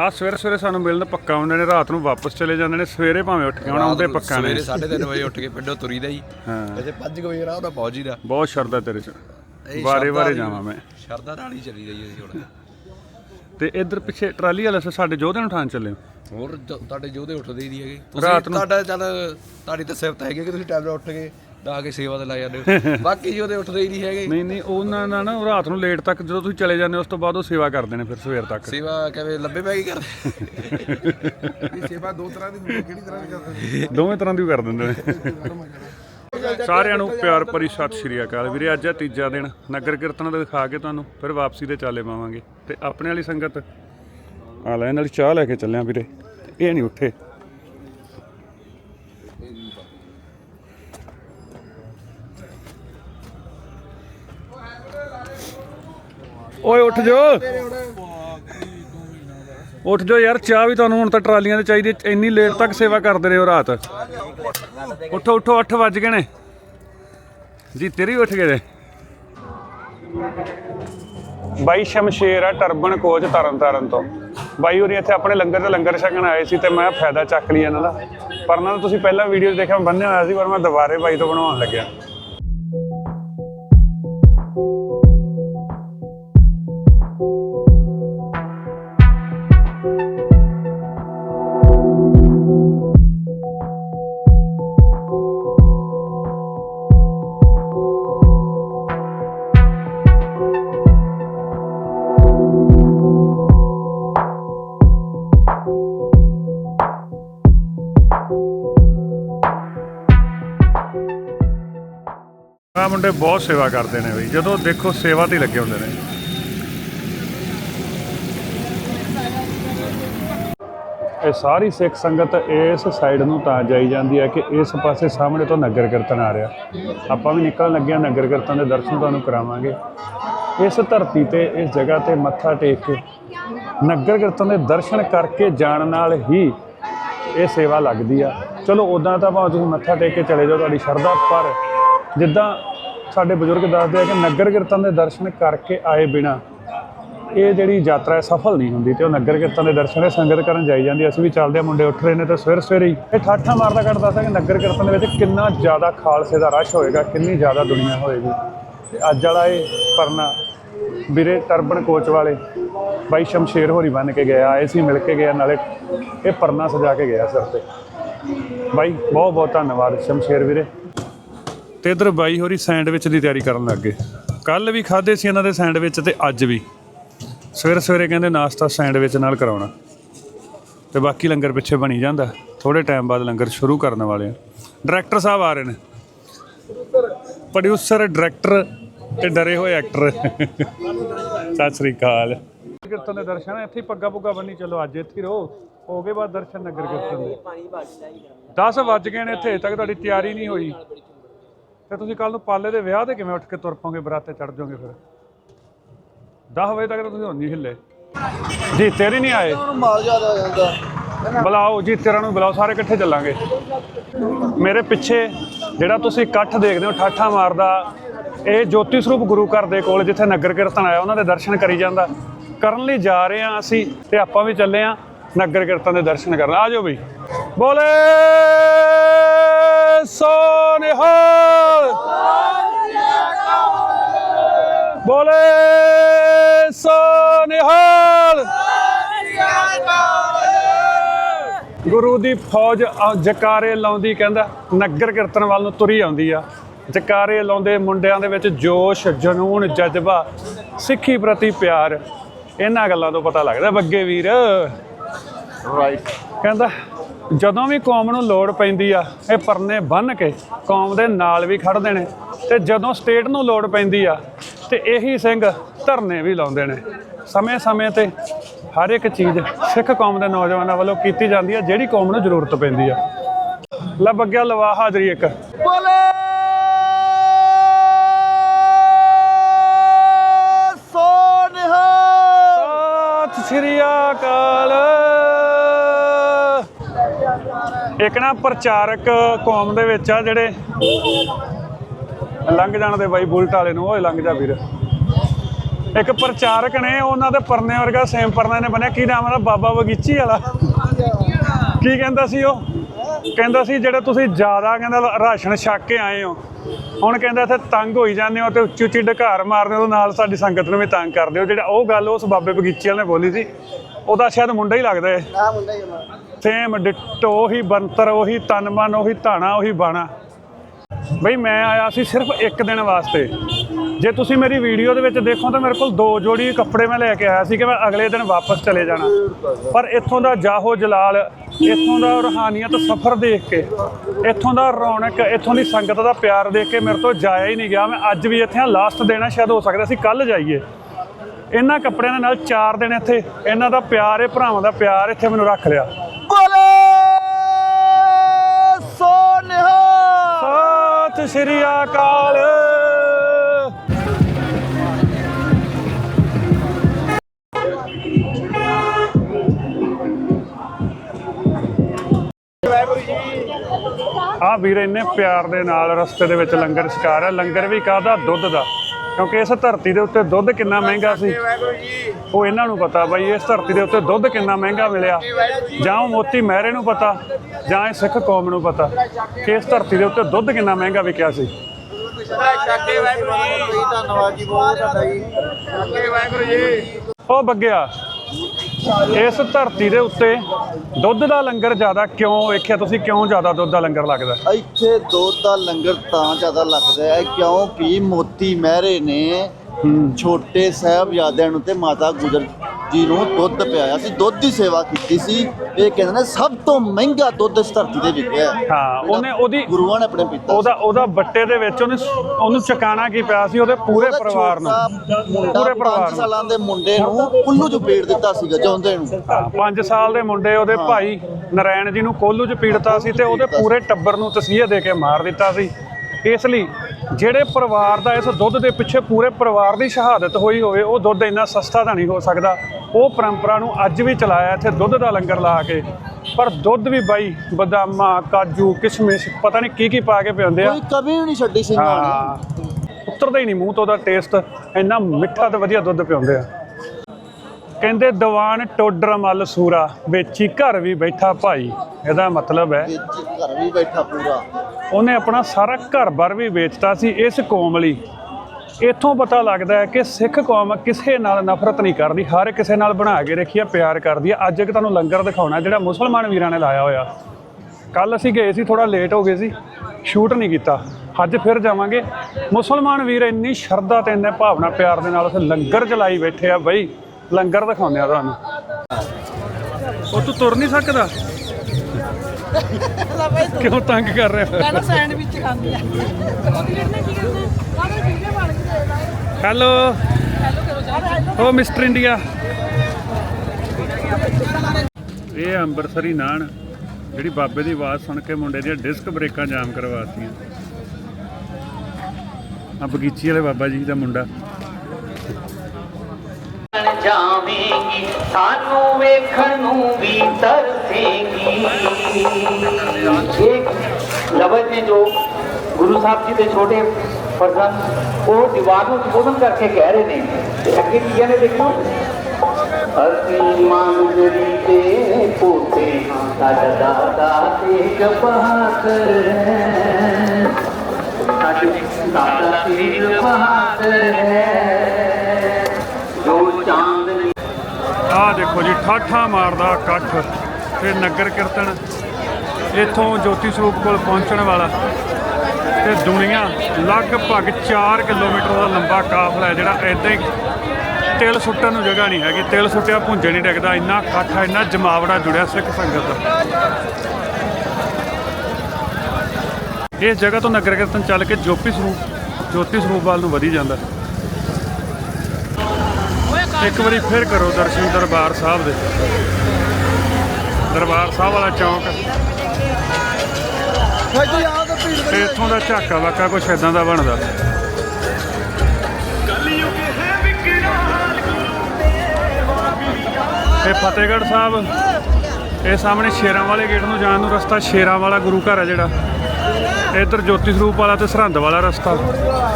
ਆ ਸਵੇਰੇ ਸਵੇਰੇ ਸਾਨੂੰ ਮਿਲਣ ਪੱਕਾ ਆਉਂਦੇ ਨੇ ਰਾਤ ਨੂੰ ਵਾਪਸ ਚਲੇ ਜਾਂਦੇ ਨੇ ਸਵੇਰੇ ਭਾਵੇਂ ਉੱਠ ਕੇ ਆਉਣ ਆਉਂਦੇ ਪੱਕਾ ਨੇ। ਸਵੇਰੇ 3:30 ਵਜੇ ਉੱਠ ਕੇ ਪਿੰਡੋਂ ਤੁਰੀਦਾ ਹੀ। ਹਾਂ ਅਜੇ 5 ਵਜੇ ਰਾਹ ਦਾ ਪਹੁੰਚ ਜੀਦਾ ਬਹੁਤ ਸ਼ਰਦਾ ਤੇਰੇ ਚ। ਵਾਰੇ ਸ਼ਰਧਾ ਵਾਰੇ ਜਾਵਾਂ ਮੈਂ। ਸ਼ਰਦਾ ਨਾਲ ਹੀ ਚੱਲੀ ਰਹੀ ਅਸੀਂ ਹੁਣ। ਤੇ ਇੱਧਰ ਪਿੱਛੇ ਟਰਾਲੀ ਵਾਲੇ ਸੇ ਸਾਡੇ ਜੋਧੇ ਨੂੰ ਠਾਣ ਚੱਲੇ ਹੋਰ ਜ- ਤੁਹਾਡੇ ਜੋਧੇ ਉੱਠਦੇ ਹੀ ਨਹੀਂ ਹੈਗੇ। ਨੂੰ- ਤੁਹਾਡਾ ਚੱਲ ਤੁਹਾਡੀ ਤਾਂ ਸਿਫਤ ਹੈਗੀ ਕਿ ਤੁਸੀਂ ਟਾਈਮ ਨਾਲ ਉੱਠ ਕੇ ਦਾ ਕੇ ਸੇਵਾ ਤੇ ਲਾ ਜਾਂਦੇ ਹੋ। ਬਾਕੀ ਜੋਧੇ ਉੱਠਦੇ ਹੀ ਨਹੀਂ ਹੈਗੇ। ਨਹੀਂ ਨਹੀਂ ਉਹਨਾਂ ਨਾਲ ਨਾ ਉਹ ਰਾਤ ਨੂੰ ਲੇਟ ਤੱਕ ਜਦੋਂ ਤੁਸੀਂ ਚਲੇ ਜਾਂਦੇ ਹੋ, ਉਸ ਤੋਂ ਬਾਅਦ ਉਹ ਸੇਵਾ ਕਰਦੇ ਨੇ ਫਿਰ ਸਵੇਰ ਤੱਕ। ਸੇਵਾ ਕਿਵੇਂ ਲੱਭੇ ਪੈ ਕੇ ਕਰਦੇ? ਇਹ ਸੇਵਾ ਦੋ ਤਰ੍ਹਾਂ ਦੀ ਹੁੰਦੀ ਹੈ, ਕਿਹੜੀ ਤਰ੍ਹਾਂ ਦੀ ਕਰਦੇ ਦੋਵੇਂ ਤਰ੍ਹਾਂ ਦੀ ਕਰ ਦਿੰਦੇ ਨੇ। ਸਾਰਿਆਂ ਨੂੰ ਪਿਆਰ ਭਰੀ ਸਤਿ ਸ਼੍ਰੀ ਅਕਾਲ। ਵੀਰੇ ਅੱਜ ਆ ਤੀਜਾ ਦਿਨ। ਨਗਰ ਕੀਰਤਨ ਦਾ ਦਿਖਾ ਕੇ ਤੁਹਾਨੂੰ ਫਿਰ ਵਾਪਸੀ ਤੇ ਚਾਲੇ ਪਾਵਾਂਗੇ। ਤੇ ਆਪਣੇ ਵਾਲੀ ਸੰਗਤ ਆ ਲੈ ਨਾਲ ਚਾਹ ਲੈ ਕੇ ਚੱਲਿਆ ਵੀਰੇ। ਇਹ ਨਹੀਂ ਉੱਠੇ। ਓਏ ਉੱਠ ਜੋ ਉੱਠ ਜੋ ਯਾਰ, ਚਾਹ ਵੀ ਤੁਹਾਨੂੰ ਹੁਣ ਤਾਂ ਟਰਾਲੀਆਂ ਤੇ ਚਾਹੀਦੀ, ਇੰਨੀ ਲੇਟ ਤੱਕ ਸੇਵਾ ਕਰਦੇ ਰਹੇ ਹੋ ਰਾਤ। ਉੱਠੋ ਉੱਠੋ 8 ਵੱਜ ਗਏ ਨੇ। ਜੀ, ਤੇਰੀ ਉੱਠ ਗਏ ਨੇ। ਬਾਈ ਸ਼ਮਸ਼ੇਰ ਆ, ਟਰਬਨ ਕੋਚ ਤਰਨ ਤਾਰਨ ਤੋਂ। ਬਾਈ ਹੋਰੀ ਇੱਥੇ ਆਪਣੇ ਲੰਗਰ ਤੇ ਲੰਗਰ ਛਕਣ ਆਏ ਸੀ ਤੇ ਮੈਂ ਫਾਇਦਾ ਚੱਕ ਲਿਆ ਇਹਨਾਂ ਦਾ। ਪਰ ਇਹਨਾਂ ਦਾ ਤੁਸੀਂ ਪਹਿਲਾਂ ਵੀਡੀਓ ਦੇਖਿਆ ਬੰਨਿਆ ਹੋਇਆ ਸੀ, ਪਰ ਮੈਂ ਦੁਬਾਰੇ ਬਾਈ ਤੋਂ ਬਣਵਾਉਣ ਲੱਗਿਆ। ਆ ਮੁੰਡੇ ਬਹੁਤ ਸੇਵਾ ਕਰਦੇ ਨੇ ਬਈ, ਜਦੋਂ ਦੇਖੋ ਸੇਵਾ ਤੇ ਲੱਗੇ ਹੁੰਦੇ ਨੇ। ਇਹ ਸਾਰੀ ਸਿੱਖ ਸੰਗਤ ਇਸ ਸਾਈਡ ਨੂੰ ਤਾਂ ਜਾਈ ਜਾਂਦੀ ਹੈ ਕਿ ਇਸ ਪਾਸੇ ਸਾਹਮਣੇ ਤੋਂ ਨਗਰ ਕੀਰਤਨ ਆ ਰਿਹਾ। ਆਪਾਂ ਵੀ ਨਿਕਲਣ ਲੱਗੇ ਹਾਂ, ਨਗਰ ਕੀਰਤਨ ਦੇ ਦਰਸ਼ਨ ਤੁਹਾਨੂੰ ਕਰਾਵਾਂਗੇ। ਇਸ ਧਰਤੀ ਤੇ, ਇਸ ਜਗ੍ਹਾ ਤੇ ਮੱਥਾ ਟੇਕ ਕੇ, ਨਗਰ ਕੀਰਤਨ ਦੇ ਦਰਸ਼ਨ ਕਰਕੇ ਜਾਣ ਨਾਲ ਹੀ ਇਹ ਸੇਵਾ ਲੱਗਦੀ ਆ। ਚਲੋ ਉਦਾਂ ਤਾਂ ਭਾਵੇਂ ਤੁਸੀਂ ਮੱਥਾ ਟੇਕ ਕੇ ਚਲੇ ਜਾਓ, ਤੁਹਾਡੀ ਸ਼ਰਧਾ ਪਰ ਜਿੱਦਾਂ ਸਾਡੇ ਬਜ਼ੁਰਗ ਦੱਸਦੇ ਆ ਕਿ ਨਗਰ ਕੀਰਤਨ ਦੇ ਦਰਸ਼ਨ ਕਰਕੇ ਆਏ ਬਿਨਾ ਇਹ ਜਿਹੜੀ ਯਾਤਰਾ ਹੈ ਸਫਲ ਨਹੀਂ ਹੁੰਦੀ ਤੇ ਉਹ ਨਗਰ ਕੀਰਤਨ ਦੇ ਦਰਸ਼ਨ ਇਹ ਸੰਗਤ ਕਰਨ ਜਾਈ ਜਾਂਦੀ ਅਸੀਂ ਵੀ ਚੱਲਦੇ ਆ ਮੁੰਡੇ ਉੱਠ ਰਹੇ ਨੇ ਤਾਂ ਸਵੇਰ ਸਵੇਰੇ ਹੀ। ਇਹ ਠਾਠਾ ਮਾਰਦਾ ਕੱਢ ਦੱਸਦਾ ਕਿ ਨਗਰ ਕੀਰਤਨ ਦੇ ਵਿੱਚ ਕਿੰਨਾ ਜ਼ਿਆਦਾ ਖਾਲਸੇ ਦਾ ਰਸ਼ ਹੋਏਗਾ, ਕਿੰਨੀ ਜ਼ਿਆਦਾ ਦੁਨੀਆ ਹੋਏਗੀ। ਤੇ ਅੱਜ ਵਾਲਾ ਇਹ ਪਰਨਾ ਵੀਰੇ ਤਰਬਨ ਕੋਚ ਵਾਲੇ ਬਾਈ ਸ਼ਮਸ਼ੇਰ ਹੋਰੀ ਬਣ ਕੇ ਗਿਆ, ਆਏ ਸੀ, ਮਿਲ ਕੇ ਗਿਆ, ਨਾਲੇ ਇਹ ਪਰਨਾ ਸਜਾ ਕੇ ਗਿਆ ਸਿਰ ਤੇ। ਬਾਈ ਬਹੁਤ ਬਹੁਤ ਧੰਨਵਾਦ ਸ਼ਮਸ਼ੇਰ ਵੀਰੇ। ਤੇ ਇਧਰ ਬਾਈ ਹੋਰੀ ਸੈਂਡਵਿਚ ਦੀ ਤਿਆਰੀ ਕਰਨ ਲੱਗ ਗਏ। ਕੱਲ ਵੀ ਖਾਦੇ ਸੀ ਇਹਨਾਂ ਦੇ ਸੈਂਡਵਿਚ ਤੇ ਅੱਜ ਵੀ। ਸਵੇਰੇ ਸਵੇਰੇ ਕਹਿੰਦੇ ਨਾਸ਼ਤਾ ਸੈਂਡਵਿਚ ਨਾਲ ਕਰਾਉਣਾ। ਤੇ ਬਾਕੀ ਲੰਗਰ ਪਿੱਛੇ ਬਣੀ ਜਾਂਦਾ। ਥੋੜੇ ਟਾਈਮ ਬਾਅਦ ਲੰਗਰ ਸ਼ੁਰੂ ਕਰਨ ਵਾਲੇ ਆ। ਡਾਇਰੈਕਟਰ ਸਾਹਿਬ ਆ ਰਹੇ ਨੇ। ਪ੍ਰੋਡਿਊਸਰ, ਡਾਇਰੈਕਟਰ ਤੇ ਡਰੇ ਹੋਏ ਐਕਟਰ। ਸਤਿ ਸ੍ਰੀ ਅਕਾਲ। ਕੀਰਤਨ ਦੇ ਦਰਸ਼ਨ ਇੱਥੇ ਹੀ ਪੱਗਾ ਪੁੱਗਾ ਬੰਨੀ ਚਲੋ, ਅੱਜ ਇੱਥੇ ਹੀ ਰਹੋ। ਹੋ ਗਏ ਬਾਅਦ ਦਰਸ਼ਨ, ਨਗਰ ਕੀਰਤਨ ਦੇ। 10 ਵੱਜ ਗਏ ਨੇ ਇੱਥੇ ਤੱਕ ਤੁਹਾਡੀ ਤਿਆਰੀ ਨਹੀਂ ਹੋਈ। ਤੇ ਤੁਸੀਂ ਕੱਲ ਨੂੰ ਪਾਲੇ ਦੇ ਵਿਆਹ ਤੇ ਕਿਵੇਂ ਉੱਠ ਕੇ ਤੁਰ ਪੋਗੇ ਬਰਾਤੇ ਚੜ ਜਾਓਗੇ ਫਿਰ? 10 ਵਜੇ ਤੱਕ ਤਾਂ ਤੁਸੀਂ ਹੁਣ ਹਿੱਲੇ। ਜੀ ਤੇਰੇ ਨਹੀਂ ਆਏ। ਮਾਲ ਜ਼ਿਆਦਾ ਆ ਜਾਂਦਾ। ਬੁਲਾਓ ਜੀ ਤੇਰਾ ਨੂੰ ਬੁਲਾਓ ਸਾਰੇ ਇਕੱਠੇ ਚੱਲਾਂਗੇ। ਮੇਰੇ ਪਿੱਛੇ ਜਿਹੜਾ ਤੁਸੀਂ ਇਕੱਠ ਦੇਖਦੇ ਹੋ ਠਾਠਾ ਮਾਰਦਾ ਇਹ ਜੋਤੀ ਸਰੂਪ ਗੁਰੂ ਘਰ ਦੇ ਕੋਲ ਜਿੱਥੇ ਨਗਰ ਕੀਰਤਨ ਆਇਆ ਉਹਨਾਂ ਦੇ ਦਰਸ਼ਨ ਕਰੀ ਜਾਂਦਾ। ਕਰਨ ਲਈ ਜਾ ਰਹੇ ਹਾਂ ਅਸੀਂ ਤੇ ਆਪਾਂ ਵੀ ਚੱਲੇ ਹਾਂ ਨਗਰ ਕੀਰਤਨ ਦੇ ਦਰਸ਼ਨ ਕਰਨ। ਆ ਜਾਓ ਬਈ। ਬੋਲੇ! ਸੋ ਨਿਹਾਲ। ਬੋਲੇ ਸੋ ਨਿਹਾਲ। ਗੁਰੂ ਦੀ ਫੌਜ ਜਕਾਰੇ ਲਾਉਂਦੀ ਕਹਿੰਦਾ ਨਗਰ ਕੀਰਤਨ ਵੱਲ ਨੂੰ ਤੁਰੀ ਆਉਂਦੀ ਆ। ਜਕਾਰੇ ਲਾਉਂਦੇ ਮੁੰਡਿਆਂ ਦੇ ਵਿੱਚ ਜੋਸ਼ ਜਨੂਨ ਜਜ਼ਬਾ ਸਿੱਖੀ ਪ੍ਰਤੀ ਪਿਆਰ। ਇਹਨਾਂ ਗੱਲਾਂ ਤੋਂ ਪਤਾ ਲੱਗਦਾ ਬੱਗੇ ਵੀਰ। ਰਾਈਟ ਕਹਿੰਦਾ ਜਦੋਂ ਵੀ ਕੌਮ ਨੂੰ ਲੋੜ ਪੈਂਦੀ ਆ, ਇਹ ਪਰਨੇ ਬੰਨ ਕੇ ਕੌਮ ਦੇ ਨਾਲ ਵੀ ਖੜਦੇ ਨੇ ਤੇ ਜਦੋਂ ਸਟੇਟ ਨੂੰ ਲੋੜ ਪੈਂਦੀ ਆ, ਤੇ ਇਹੀ ਸਿੰਘ ਧਰਨੇ ਵੀ ਲਾਉਂਦੇ ਨੇ। ਸਮੇਂ-ਸਮੇਂ ਤੇ ਹਰ ਇੱਕ ਚੀਜ਼ ਸਿੱਖ ਕੌਮ ਦੇ ਨੌਜਵਾਨਾਂ ਵੱਲੋਂ ਕੀਤੀ ਜਾਂਦੀ ਆ, ਜਿਹੜੀ ਕੌਮ ਨੂੰ ਜ਼ਰੂਰਤ ਪੈਂਦੀ ਆ। ਲੱਭ ਬੱਗਿਆ ਲਵਾ ਹਾਜ਼ਰੀ ਇੱਕ। ਇੱਕ ਨਾ ਪ੍ਰਚਾਰਕ ਕੌਮ ਦੇ ਵਿੱਚ ਆ ਜਿਹੜੇ ਲੰਘ ਜਾਣ ਦੇ ਬਾਈ ਬੁਲਟ ਵਾਲੇ ਨੂੰ, ਓਏ ਲੰਘ ਜਾ ਵੀਰ। ਇੱਕ ਪ੍ਰਚਾਰਕ ਨੇ, ਉਹਨਾਂ ਦੇ ਪਰਨੇ ਵਰਗਾ ਸੇਮ ਪਰਨਾ ਨੇ ਬਣਿਆ ਕੀ ਨਾਮ ਹੈ ਬਾਬਾ ਬਗੀਚੀ ਵਾਲਾ। ਕੀ ਕਹਿੰਦਾ ਸੀ ਉਹ? ਕਹਿੰਦਾ ਸੀ, ਜਿਹੜਾ ਤੁਸੀਂ ਜ਼ਿਆਦਾ ਕਹਿੰਦਾ ਰਾਸ਼ਨ ਛੱਕ ਕੇ ਆਏ ਹੋ। ਹੁਣ ਕਹਿੰਦਾ ਇੱਥੇ ਤੰਗ ਹੋਈ ਜਾਂਦੇ ਹੋ ਤੇ ਉੱਚੀ ਉੱਚੀ ਢਕਾਰ ਮਾਰਦੇ ਹੋ ਨਾਲ ਸਾਡੀ ਸੰਗਤ ਨੂੰ ਵੀ ਤੰਗ ਕਰਦੇ ਹੋ। ਜਿਹੜਾ ਉਹ ਗੱਲ ਉਸ ਬਾਬੇ ਬਗੀਚੀ ਵਾਲੇ ਨੇ ਬੋਲੀ ਸੀ, ਉਹਦਾ ਸ਼ਾਇਦ ਮੁੰਡਾ ਹੀ ਲੱਗਦਾ ਹੈ ਆ ਮੁੰਡਾ ਹੀ ਸੇਮ ਡਿੱਟੋ ਉਹੀ ਬੰਤਰ ਉਹੀ ਤਨ ਮਨ ਉਹੀ ਧਾਣਾ, ਉਹੀ ਬਾਣਾ। ਬਈ ਮੈਂ ਆਇਆ ਸੀ ਸਿਰਫ ਇੱਕ ਦਿਨ ਵਾਸਤੇ। ਜੇ ਤੁਸੀਂ ਮੇਰੀ ਵੀਡੀਓ ਦੇ ਵਿੱਚ ਦੇਖੋ ਤਾਂ ਮੇਰੇ ਕੋਲ ਦੋ ਜੋੜੀ ਕੱਪੜੇ ਮੈਂ ਲੈ ਕੇ ਆਇਆ ਸੀ ਕਿ ਮੈਂ ਅਗਲੇ ਦਿਨ ਵਾਪਸ ਚਲੇ ਜਾਣਾ। ਪਰ ਇੱਥੋਂ ਦਾ ਜਾਹੋ ਜਲਾਲ, ਇੱਥੋਂ ਦਾ ਰੂਹਾਨੀਅਤ ਸਫ਼ਰ ਦੇਖ ਕੇ, ਇੱਥੋਂ ਦਾ ਰੌਣਕ, ਇੱਥੋਂ ਦੀ ਸੰਗਤ ਦਾ ਪਿਆਰ ਦੇਖ ਕੇ ਮੇਰੇ ਤੋਂ ਜਾਇਆ ਹੀ ਨਹੀਂ ਗਿਆ। ਮੈਂ ਅੱਜ ਵੀ ਇੱਥੇ ਆ ਲਾਸਟ ਦੇਣਾ ਸ਼ਾਇਦ ਹੋ ਸਕਦਾ ਸੀ ਕੱਲ ਜਾਈਏ। ਇਹਨਾਂ ਕੱਪੜਿਆਂ ਦੇ ਨਾਲ 4 ਦਿਨ ਇੱਥੇ, ਇਹਨਾਂ ਦਾ ਪਿਆਰ, ਇਹ ਭਰਾਵਾਂ ਦਾ ਪਿਆਰ ਇੱਥੇ ਮੈਨੂੰ ਰੱਖ ਲਿਆ। ਸਤਿ ਸ਼੍ਰੀ ਅਕਾਲ। ਆ ਵੀਰ, ਇੰਨੇ ਪਿਆਰ ਦੇ ਨਾਲ ਰਸਤੇ ਦੇ ਵਿੱਚ ਲੰਗਰ ਛਕਾ ਰਿਹਾ। ਲੰਗਰ ਵੀ ਕਾਹਦਾ? ਦੁੱਧ ਦਾ। ਕਿਉਂਕਿ ਇਸ ਧਰਤੀ ਦੇ ਉੱਤੇ ਦੁੱਧ ਕਿੰਨਾ ਮਹਿੰਗਾ ਸੀ। ਉਹ ਇਹਨਾਂ ਨੂੰ ਪਤਾ ਬਾਈ ਇਸ ਧਰਤੀ ਦੇ ਉੱਤੇ ਦੁੱਧ ਕਿੰਨਾ ਮਹਿੰਗਾ ਮਿਲਿਆ। ਜਾਂ ਉਹ ਮੋਤੀ ਮਹਿਰੇ ਨੂੰ ਪਤਾ ਜਾਂ ਇਹ ਸਿੱਖ ਕੌਮ ਨੂੰ ਪਤਾ ਕਿ ਇਸ ਧਰਤੀ ਦੇ ਉੱਤੇ ਦੁੱਧ ਕਿੰਨਾ ਮਹਿੰਗਾ ਵਿਕਿਆ ਸੀ। ਧੰਨਵਾਦ ਜੀ ਬਹੁਤ ਤੁਹਾਡਾ ਜੀ। ਉਹ ਬੱਗਿਆ ਇਸ ਧਰਤੀ ਦੇ ਉੱਤੇ ਦੁੱਧ ਦਾ ਲੰਗਰ ਜ਼ਿਆਦਾ ਕਿਉਂ, ਵੇਖਿਆ ਤੁਸੀਂ ਕਿਉਂ ਜ਼ਿਆਦਾ ਦੁੱਧ ਦਾ ਲੰਗਰ ਲੱਗਦਾ? ਇੱਥੇ ਦੁੱਧ ਦਾ ਲੰਗਰ ਤਾਂ ਜ਼ਿਆਦਾ ਲੱਗਦਾ ਹੈ ਕਿਉਂਕਿ ਮੋਤੀ ਮਹਿਰੇ ਨੇ ਛੋਟੇ ਸਾਹਿਬਜ਼ਾਦਿਆਂ ਨੂੰ ਤੇ ਮਾਤਾ ਗੁਜਰ ਜੀ ਨੂੰ ਦੁੱਧ ਪਿਆਇਆ ਸੀ ਦੁੱਧ ਦੀ ਸੇਵਾ ਕੀਤੀ ਸੀ। ਇਹ ਕਹਿੰਦੇ ਨੇ ਸਭ ਤੋਂ ਮਹਿੰਗਾ ਦੁੱਧ ਇਸ ਧਰਤੀ ਤੇ ਵਿਕਿਆ ਹੈ। ਹਾਂ ਉਹਨੇ ਉਹਦੀ ਗੁਰੂਆਂ ਨੇ ਆਪਣੇ ਪੀਤਾ ਉਹਦਾ ਉਹਦਾ ਬੱਟੇ ਦੇ ਵਿੱਚ ਉਹਨੇ ਉਹਨੂੰ ਚਕਾਣਾ ਕੀ ਪਿਆ ਸੀ ਉਹਦੇ ਪੂਰੇ ਪਰਿਵਾਰ ਨੂੰ। ਪੂਰੇ ਪਰਿਵਾਰ 5 ਨੂੰ। ਸਾਲਾਂ ਦੇ ਮੁੰਡੇ ਨੂੰ ਕੁੱਲੂ ਚ ਪੇੜ ਦਿੱਤਾ ਸੀਗਾ ਜਿਉਂਦੇ ਨੂੰ। ਹਾਂ 5 ਸਾਲ ਦੇ ਮੁੰਡੇ ਉਹਦੇ ਭਾਈ ਨਰਾਇਣ ਜੀ ਨੂੰ ਕੋਲੂ ਚ ਪੀੜਤਾ ਸੀ ਤੇ ਉਹਦੇ ਪੂਰੇ ਟੱਬਰ ਨੂੰ ਤਸੀਹੇ ਦੇ ਕੇ ਮਾਰ ਦਿੱਤਾ ਸੀ। ਇਸ ਲਈ ਜਿਹੜੇ ਪਰਿਵਾਰ ਦਾ ਇਸ ਦੁੱਧ ਦੇ ਪਿੱਛੇ ਪੂਰੇ ਪਰਿਵਾਰ ਦੀ ਸ਼ਹਾਦਤ ਹੋਈ ਹੋਵੇ ਉਹ ਦੁੱਧ ਇੰਨਾ ਸਸਤਾ ਤਾਂ ਨਹੀਂ ਹੋ ਸਕਦਾ। ਉਹ ਪਰੰਪਰਾ ਨੂੰ ਅੱਜ ਵੀ ਚਲਾਇਆ ਇੱਥੇ ਦੁੱਧ ਦਾ ਲੰਗਰ ਲਾ ਕੇ। ਪਰ ਦੁੱਧ ਵੀ ਬਾਈ ਬਦਾਮਾਂ ਕਾਜੂ ਕਿਸ਼ਮਿਸ਼ ਪਤਾ ਨਹੀਂ ਕੀ ਕੀ ਪਾ ਕੇ ਪਿਆਉਂਦੇ ਆ। ਕੋਈ ਕਮੀ ਨਹੀਂ ਛੱਡੀ ਸਿੰਘਾਂ ਨੇ। ਉਤਰਦਾ ਹੀ ਨਹੀਂ ਮੂੰਹ ਤੋਂ ਉਹਦਾ ਟੇਸਟ ਇੰਨਾ ਮਿੱਠਾ ਤੇ ਵਧੀਆ ਦੁੱਧ ਪਿਆਉਂਦੇ ਆ। ਕਹਿੰਦੇ ਦੀਵਾਨ ਟੋਡਰ ਮੱਲ ਸੂਰਾ ਵੇਚੀ ਘਰ ਵੀ ਬੈਠਾ ਭਾਈ। ਇਹਦਾ ਮਤਲਬ ਹੈ ਵਿੱਚ ਘਰ ਵੀ ਬੈਠਾ ਪੂਰਾ। ਉਹਨੇ ਆਪਣਾ ਸਾਰਾ ਘਰ-ਬਾਰ ਵੀ ਵੇਚਤਾ ਸੀ ਇਸ ਕੌਮ ਲਈ। ਇੱਥੋਂ ਪਤਾ ਲੱਗਦਾ ਹੈ ਕਿ ਸਿੱਖ ਕੌਮ ਕਿਸੇ ਨਾਲ ਨਫ਼ਰਤ ਨਹੀਂ ਕਰਦੀ ਹਰ ਕਿਸੇ ਨਾਲ ਬਣਾ ਕੇ ਰੱਖੀ ਆ ਪਿਆਰ ਕਰਦੀ ਆ ਅੱਜ ਇੱਕ ਤੁਹਾਨੂੰ ਲੰਗਰ ਦਿਖਾਉਣਾ ਜਿਹੜਾ ਮੁਸਲਮਾਨ ਵੀਰਾਂ ਨੇ ਲਾਇਆ ਹੋਇਆ। ਕੱਲ ਅਸੀਂ ਗਏ ਸੀ ਥੋੜਾ ਲੇਟ ਹੋ ਗਏ ਸੀ ਸ਼ੂਟ ਨਹੀਂ ਕੀਤਾ। ਅੱਜ ਫਿਰ ਜਾਵਾਂਗੇ। ਮੁਸਲਮਾਨ ਵੀਰ ਇੰਨੀ ਸ਼ਰਧਾ ਤੇ ਇੰਨੇ ਭਾਵਨਾ ਪਿਆਰ ਦੇ ਨਾਲ ਉੱਥੇ ਲੰਗਰ ਚਲਾਈ ਬੈਠੇ ਆ ਬਈ। ਲੰਗਰ ਦਿਖਾਉਂਦੇ ਆ ਤੁਹਾਨੂੰ। ਉਹ ਤੂੰ ਤੁਰ ਨਹੀਂ ਸਕਦਾ? ਕਿਉਂ ਤੰਗ ਕਰ ਰਿਹਾ? ਕਹਿੰਦਾ ਸੈਂਡਵਿਚ ਖਾਂਦੀ ਆ। ਉਹਦੀ ਕਿਹਨੇ ਕੀ ਕਹਿੰਦੇ ਕਾਹਦੇ ਵੀਡੀਓ ਬਣ ਕੇ ਦੇ ਦਾਂਗੇ ਹੈਲੋ ਹੈਲੋ ਕਰੋ ਜਾ ਉਹ ਮਿਸਟਰ ਇੰਡੀਆ। ਇਹ ਆ ਅੰਬਰਸਰੀ ਨਾਨ ਜਿਹੜੀ ਬਾਬੇ ਦੀ ਆਵਾਜ਼ ਸੁਣ ਕੇ ਮੁੰਡੇ ਦੀਆਂ ਡਿਸਕ ਬ੍ਰੇਕਾਂ ਜਾਮ ਕਰਵਾਤੀਆਂ ਆ ਬਗੀਚੀ ਵਾਲੇ ਬਾਬਾ ਜੀ ਦਾ ਮੁੰਡਾ। ਜਾਵੇਂਗੀ, ਸਾਨੂੰ ਵੇਖਣ ਨੂੰ ਵੀ ਤਰਸੇਂਗੀ। ਇੱਕ ਲਫ਼ਜ਼ ਨੇ ਜੋ ਗੁਰੂ ਸਾਹਿਬ ਜੀ ਦੇ ਛੋਟੇ ਫਰਜ਼ੰਦ ਉਹ ਦੀਵਾਰ ਨੂੰ ਸੰਬੋਧਨ ਕਰਕੇ ਕਹਿ ਰਹੇ ਨੇ, ਤੇ ਅੱਗੇ ਕੀ ਕਹਿੰਦੇ ਦੇਖੋ। ਅਸੀਂ ਮੰਗਰੀ ਦੇ ਪੋਤੇ ਸਾਡਾ ਦਾਦਾ ਤੇਗ ਬਹਾਦਰ ਹੈ। ਸਾਡੇ ਦਾਦਾ ਤੇਗ ਬਹਾਦਰ ਹੈ ਜੋ ਚਾਂਦਨੀ ਆਹ ਦੇਖੋ ਜੀ ਠਾਠਾ ਮਾਰਦਾ ਇਕੱਠ ਤੇ ਨਗਰ ਕੀਰਤਨ ਇੱਥੋਂ ਜੋਤੀ ਸਰੂਪ ਕੋਲ ਪਹੁੰਚਣ ਵਾਲਾ। ਤੇ ਦੁਨੀਆ ਲਗਭਗ 4 ਕਿਲੋਮੀਟਰ ਦਾ ਲੰਬਾ ਕਾਫਲਾ ਹੈ ਜਿਹੜਾ ਐਦਾਂ ਹੀ ਤਿਲ ਸੁੱਟਣ ਨੂੰ ਜਗ੍ਹਾ ਨਹੀਂ ਹੈਗੀ। ਤਿਲ ਸੁੱਟਿਆ, ਭੁੰਜੇ ਨਹੀਂ ਡਿੱਗਦਾ, ਇੰਨਾ ਇਕੱਠ ਇੰਨਾ ਜਮਾਵੜਾ ਜੁੜਿਆ ਸਿੱਖ ਸੰਗਤ ਦਾ। ਇਸ ਜਗ੍ਹਾ ਤੋਂ ਨਗਰ ਕੀਰਤਨ ਚੱਲ ਕੇ ਜੋਤੀ ਸਰੂਪ ਜੋਤੀ ਸਰੂਪ ਵੱਲ ਨੂੰ ਵਧੀ ਜਾਂਦਾ। ਇੱਕ ਵਾਰੀ ਫਿਰ ਕਰੋ ਦਰਸ਼ਨ ਦਰਬਾਰ ਸਾਹਿਬ ਦੇ। ਦਰਬਾਰ ਸਾਹਿਬ ਵਾਲਾ ਚੌਂਕ। ਇੱਥੋਂ ਦਾ ਝਾਕਾ ਵਾਕਾ ਕੁਛ ਇਦਾਂ ਦਾ ਬਣਦਾ। ਇਹ ਫਤਿਹਗੜ੍ਹ ਸਾਹਿਬ ਇਹ ਸਾਹਮਣੇ ਸ਼ੇਰਾਂ ਵਾਲੇ ਗੇਟ ਨੂੰ ਜਾਣ ਨੂੰ ਰਸਤਾ ਸ਼ੇਰਾਂ ਵਾਲਾ ਗੁਰੂ ਘਰ ਹੈ ਜਿਹੜਾ। ਇੱਧਰ ਜੋਤੀ ਸਰੂਪ ਵਾਲਾ ਤੇ ਸਰਹੰਦ ਵਾਲਾ ਰਸਤਾ।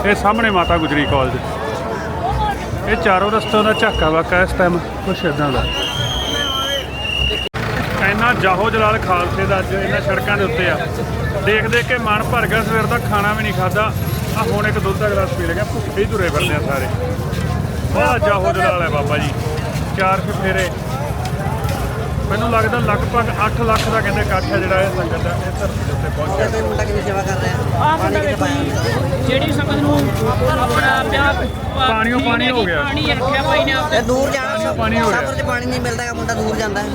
ਇਹ ਸਾਹਮਣੇ ਮਾਤਾ ਗੁਜਰੀ ਕਾਲਜ ਇਹ ਚਾਰੋਂ ਰਸਤਿਆਂ ਦਾ ਝਾਕਾ ਵਾਕਾ ਇਸ ਟਾਈਮ ਕੁਛ ਇਦਾਂ ਦਾ। ਇੰਨਾ ਜਾਹੋ ਜਲਾਲ ਖਾਲਸੇ ਦਾ ਅੱਜ ਇਹਨਾਂ ਸੜਕਾਂ ਦੇ ਉੱਤੇ ਆ। ਦੇਖ ਦੇਖ ਕੇ ਮਨ ਭਰ ਗਿਆ, ਸਵੇਰ ਦਾ ਖਾਣਾ ਵੀ ਨਹੀਂ ਖਾਦਾ ਆ ਹੁਣ ਇੱਕ ਦੁੱਧ ਦਾ ਗਲਾਸ ਪੀ ਲਿਆ ਭੁੱਖੇ ਹੀ ਤੁਰੇ ਫਿਰਦੇ ਆ ਸਾਰੇ। ਬੜਾ ਜਾਹੋ ਜਲਾਲ ਹੈ ਬਾਬਾ ਜੀ। ਚਾਰ ਫੇਰੇ ਮੈਨੂੰ ਲੱਗਦਾ ਲਗਭਗ 8 ਲੱਖ ਦਾ ਕਹਿੰਦੇ ਇਕੱਠ ਹੈ ਜਿਹੜਾ ਇਹ ਸੰਗਤ ਦਾ ਇਹ ਧਰਤੀ ਦੇ ਉੱਤੇ ਪਹੁੰਚਿਆ। ਕੋਈ ਮੁੰਡਾ ਕਿੰਨੀ ਸੇਵਾ ਕਰ ਰਿਹਾ ਆਹ ਮੁੰਡਾ ਵੇਖੋ ਜੀ, ਜਿਹੜੀ ਸੰਗਤ ਨੂੰ ਆਪਣਾ ਪਿਆਰ ਪਾਣੀਓ ਪਾਣੀ ਹੋ ਗਿਆ। ਪਾਣੀ ਰੱਖਿਆ ਭਾਈ ਨੇ ਆਪਦੇ। ਇਹ ਦੂਰ ਜਾਣਾ ਪਾਣੀ ਹੋ ਗਿਆ। ਸਫ਼ਰ 'ਚ ਪਾਣੀ ਨਹੀਂ ਮਿਲਦਾ ਹੈਗਾ ਮੁੰਡਾ ਦੂਰ ਜਾਂਦਾ ਹੈ।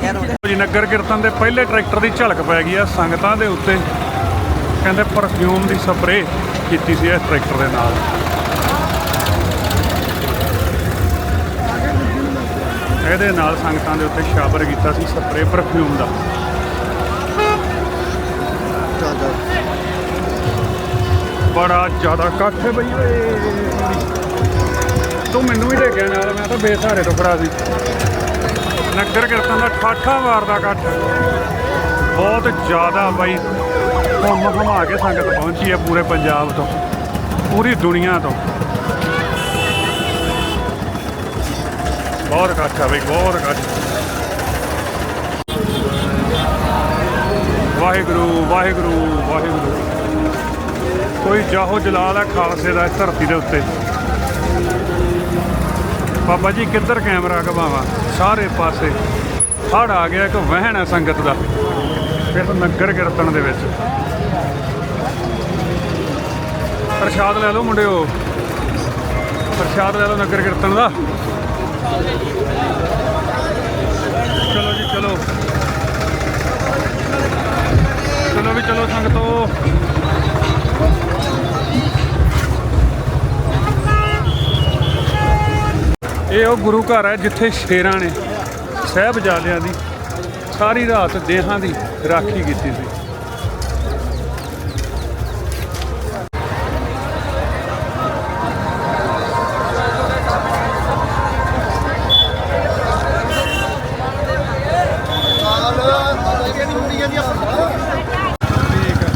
ਖੈਰ ਹੁਣ ਜੀ ਨਗਰ ਕੀਰਤਨ ਦੇ ਪਹਿਲੇ ਟਰੈਕਟਰ ਦੀ ਝਲਕ ਪੈ ਗਈ ਆ ਸੰਗਤਾਂ ਦੇ ਉੱਤੇ ਕਹਿੰਦੇ ਪਰਫਿਊਮ ਦੀ ਸਪਰੇਅ ਕੀਤੀ ਸੀ ਇਸ ਟਰੈਕਟਰ ਦੇ ਨਾਲ। ਇਹਦੇ ਨਾਲ ਸੰਗਤਾਂ ਦੇ ਉੱਤੇ ਸ਼ਾਬਰ ਕੀਤਾ ਸੀ ਸਪਰੇਅ ਪਰਫਿਊਮ ਦਾ। ਬੜਾ ਜ਼ਿਆਦਾ ਇਕੱਠ ਹੈ ਬਈ ਓਏ। ਤੂੰ ਮੈਨੂੰ ਵੀ ਲੈ ਗਿਆ ਨਾਲ ਮੈਂ ਤਾਂ ਬੇਸਹਾਰੇ ਤੋਂ ਖੜਾ ਸੀ। ਨਗਰ ਕੀਰਤਨ ਦਾ ਠਾਠਾ ਮਾਰਦਾ ਇਕੱਠ। ਬਹੁਤ ਜ਼ਿਆਦਾ ਬਾਈ ਘੁੰਮ ਘੁਮਾ ਕੇ ਸੰਗਤ ਪਹੁੰਚੀ ਹੈ ਪੂਰੇ ਪੰਜਾਬ ਤੋਂ ਪੂਰੀ ਦੁਨੀਆ ਤੋਂ। ਬਹੁਤ ਇਕੱਠ ਆ ਬਈ ਬਹੁਤ ਇਕੱਠ ਵਾਹਿਗੁਰੂ ਵਾਹਿਗੁਰੂ ਵਾਹਿਗੁਰੂ। ਕੋਈ ਜਾਹੋ ਜਲਾਲ ਹੈ ਖਾਲਸੇ ਦਾ ਇਸ ਧਰਤੀ ਦੇ ਉੱਤੇ। ਬਾਬਾ ਜੀ, ਕਿੱਧਰ ਕੈਮਰਾ ਘਮਾਵਾ? ਸਾਰੇ ਪਾਸੇ। ਹੜ ਆ ਗਿਆ, ਇੱਕ ਵਹਿਣ ਹੈ ਸੰਗਤ ਦਾ। ਇਸ ਨਗਰ ਕੀਰਤਨ ਦੇ ਵਿੱਚ। ਪ੍ਰਸ਼ਾਦ ਲੈ ਲਓ ਮੁੰਡਿਓ। ਪ੍ਰਸ਼ਾਦ ਲੈ ਲਓ ਨਗਰ ਕੀਰਤਨ ਦਾ। ਚਲੋ ਜੀ, ਚਲੋ। ਚਲੋ ਵੀ ਚਲੋ ਸੰਗਤੋ। ਇਹ ਉਹ ਗੁਰੂ ਘਰ ਹੈ ਜਿੱਥੇ ਸ਼ੇਰਾਂ ਨੇ ਸਹਿਬਜ਼ਾਦਿਆਂ ਦੀ ਸਾਰੀ ਰਾਤ ਦੇਹਾਂ ਦੀ ਰਾਖੀ ਕੀਤੀ ਸੀ ਠੀਕ ਹੈ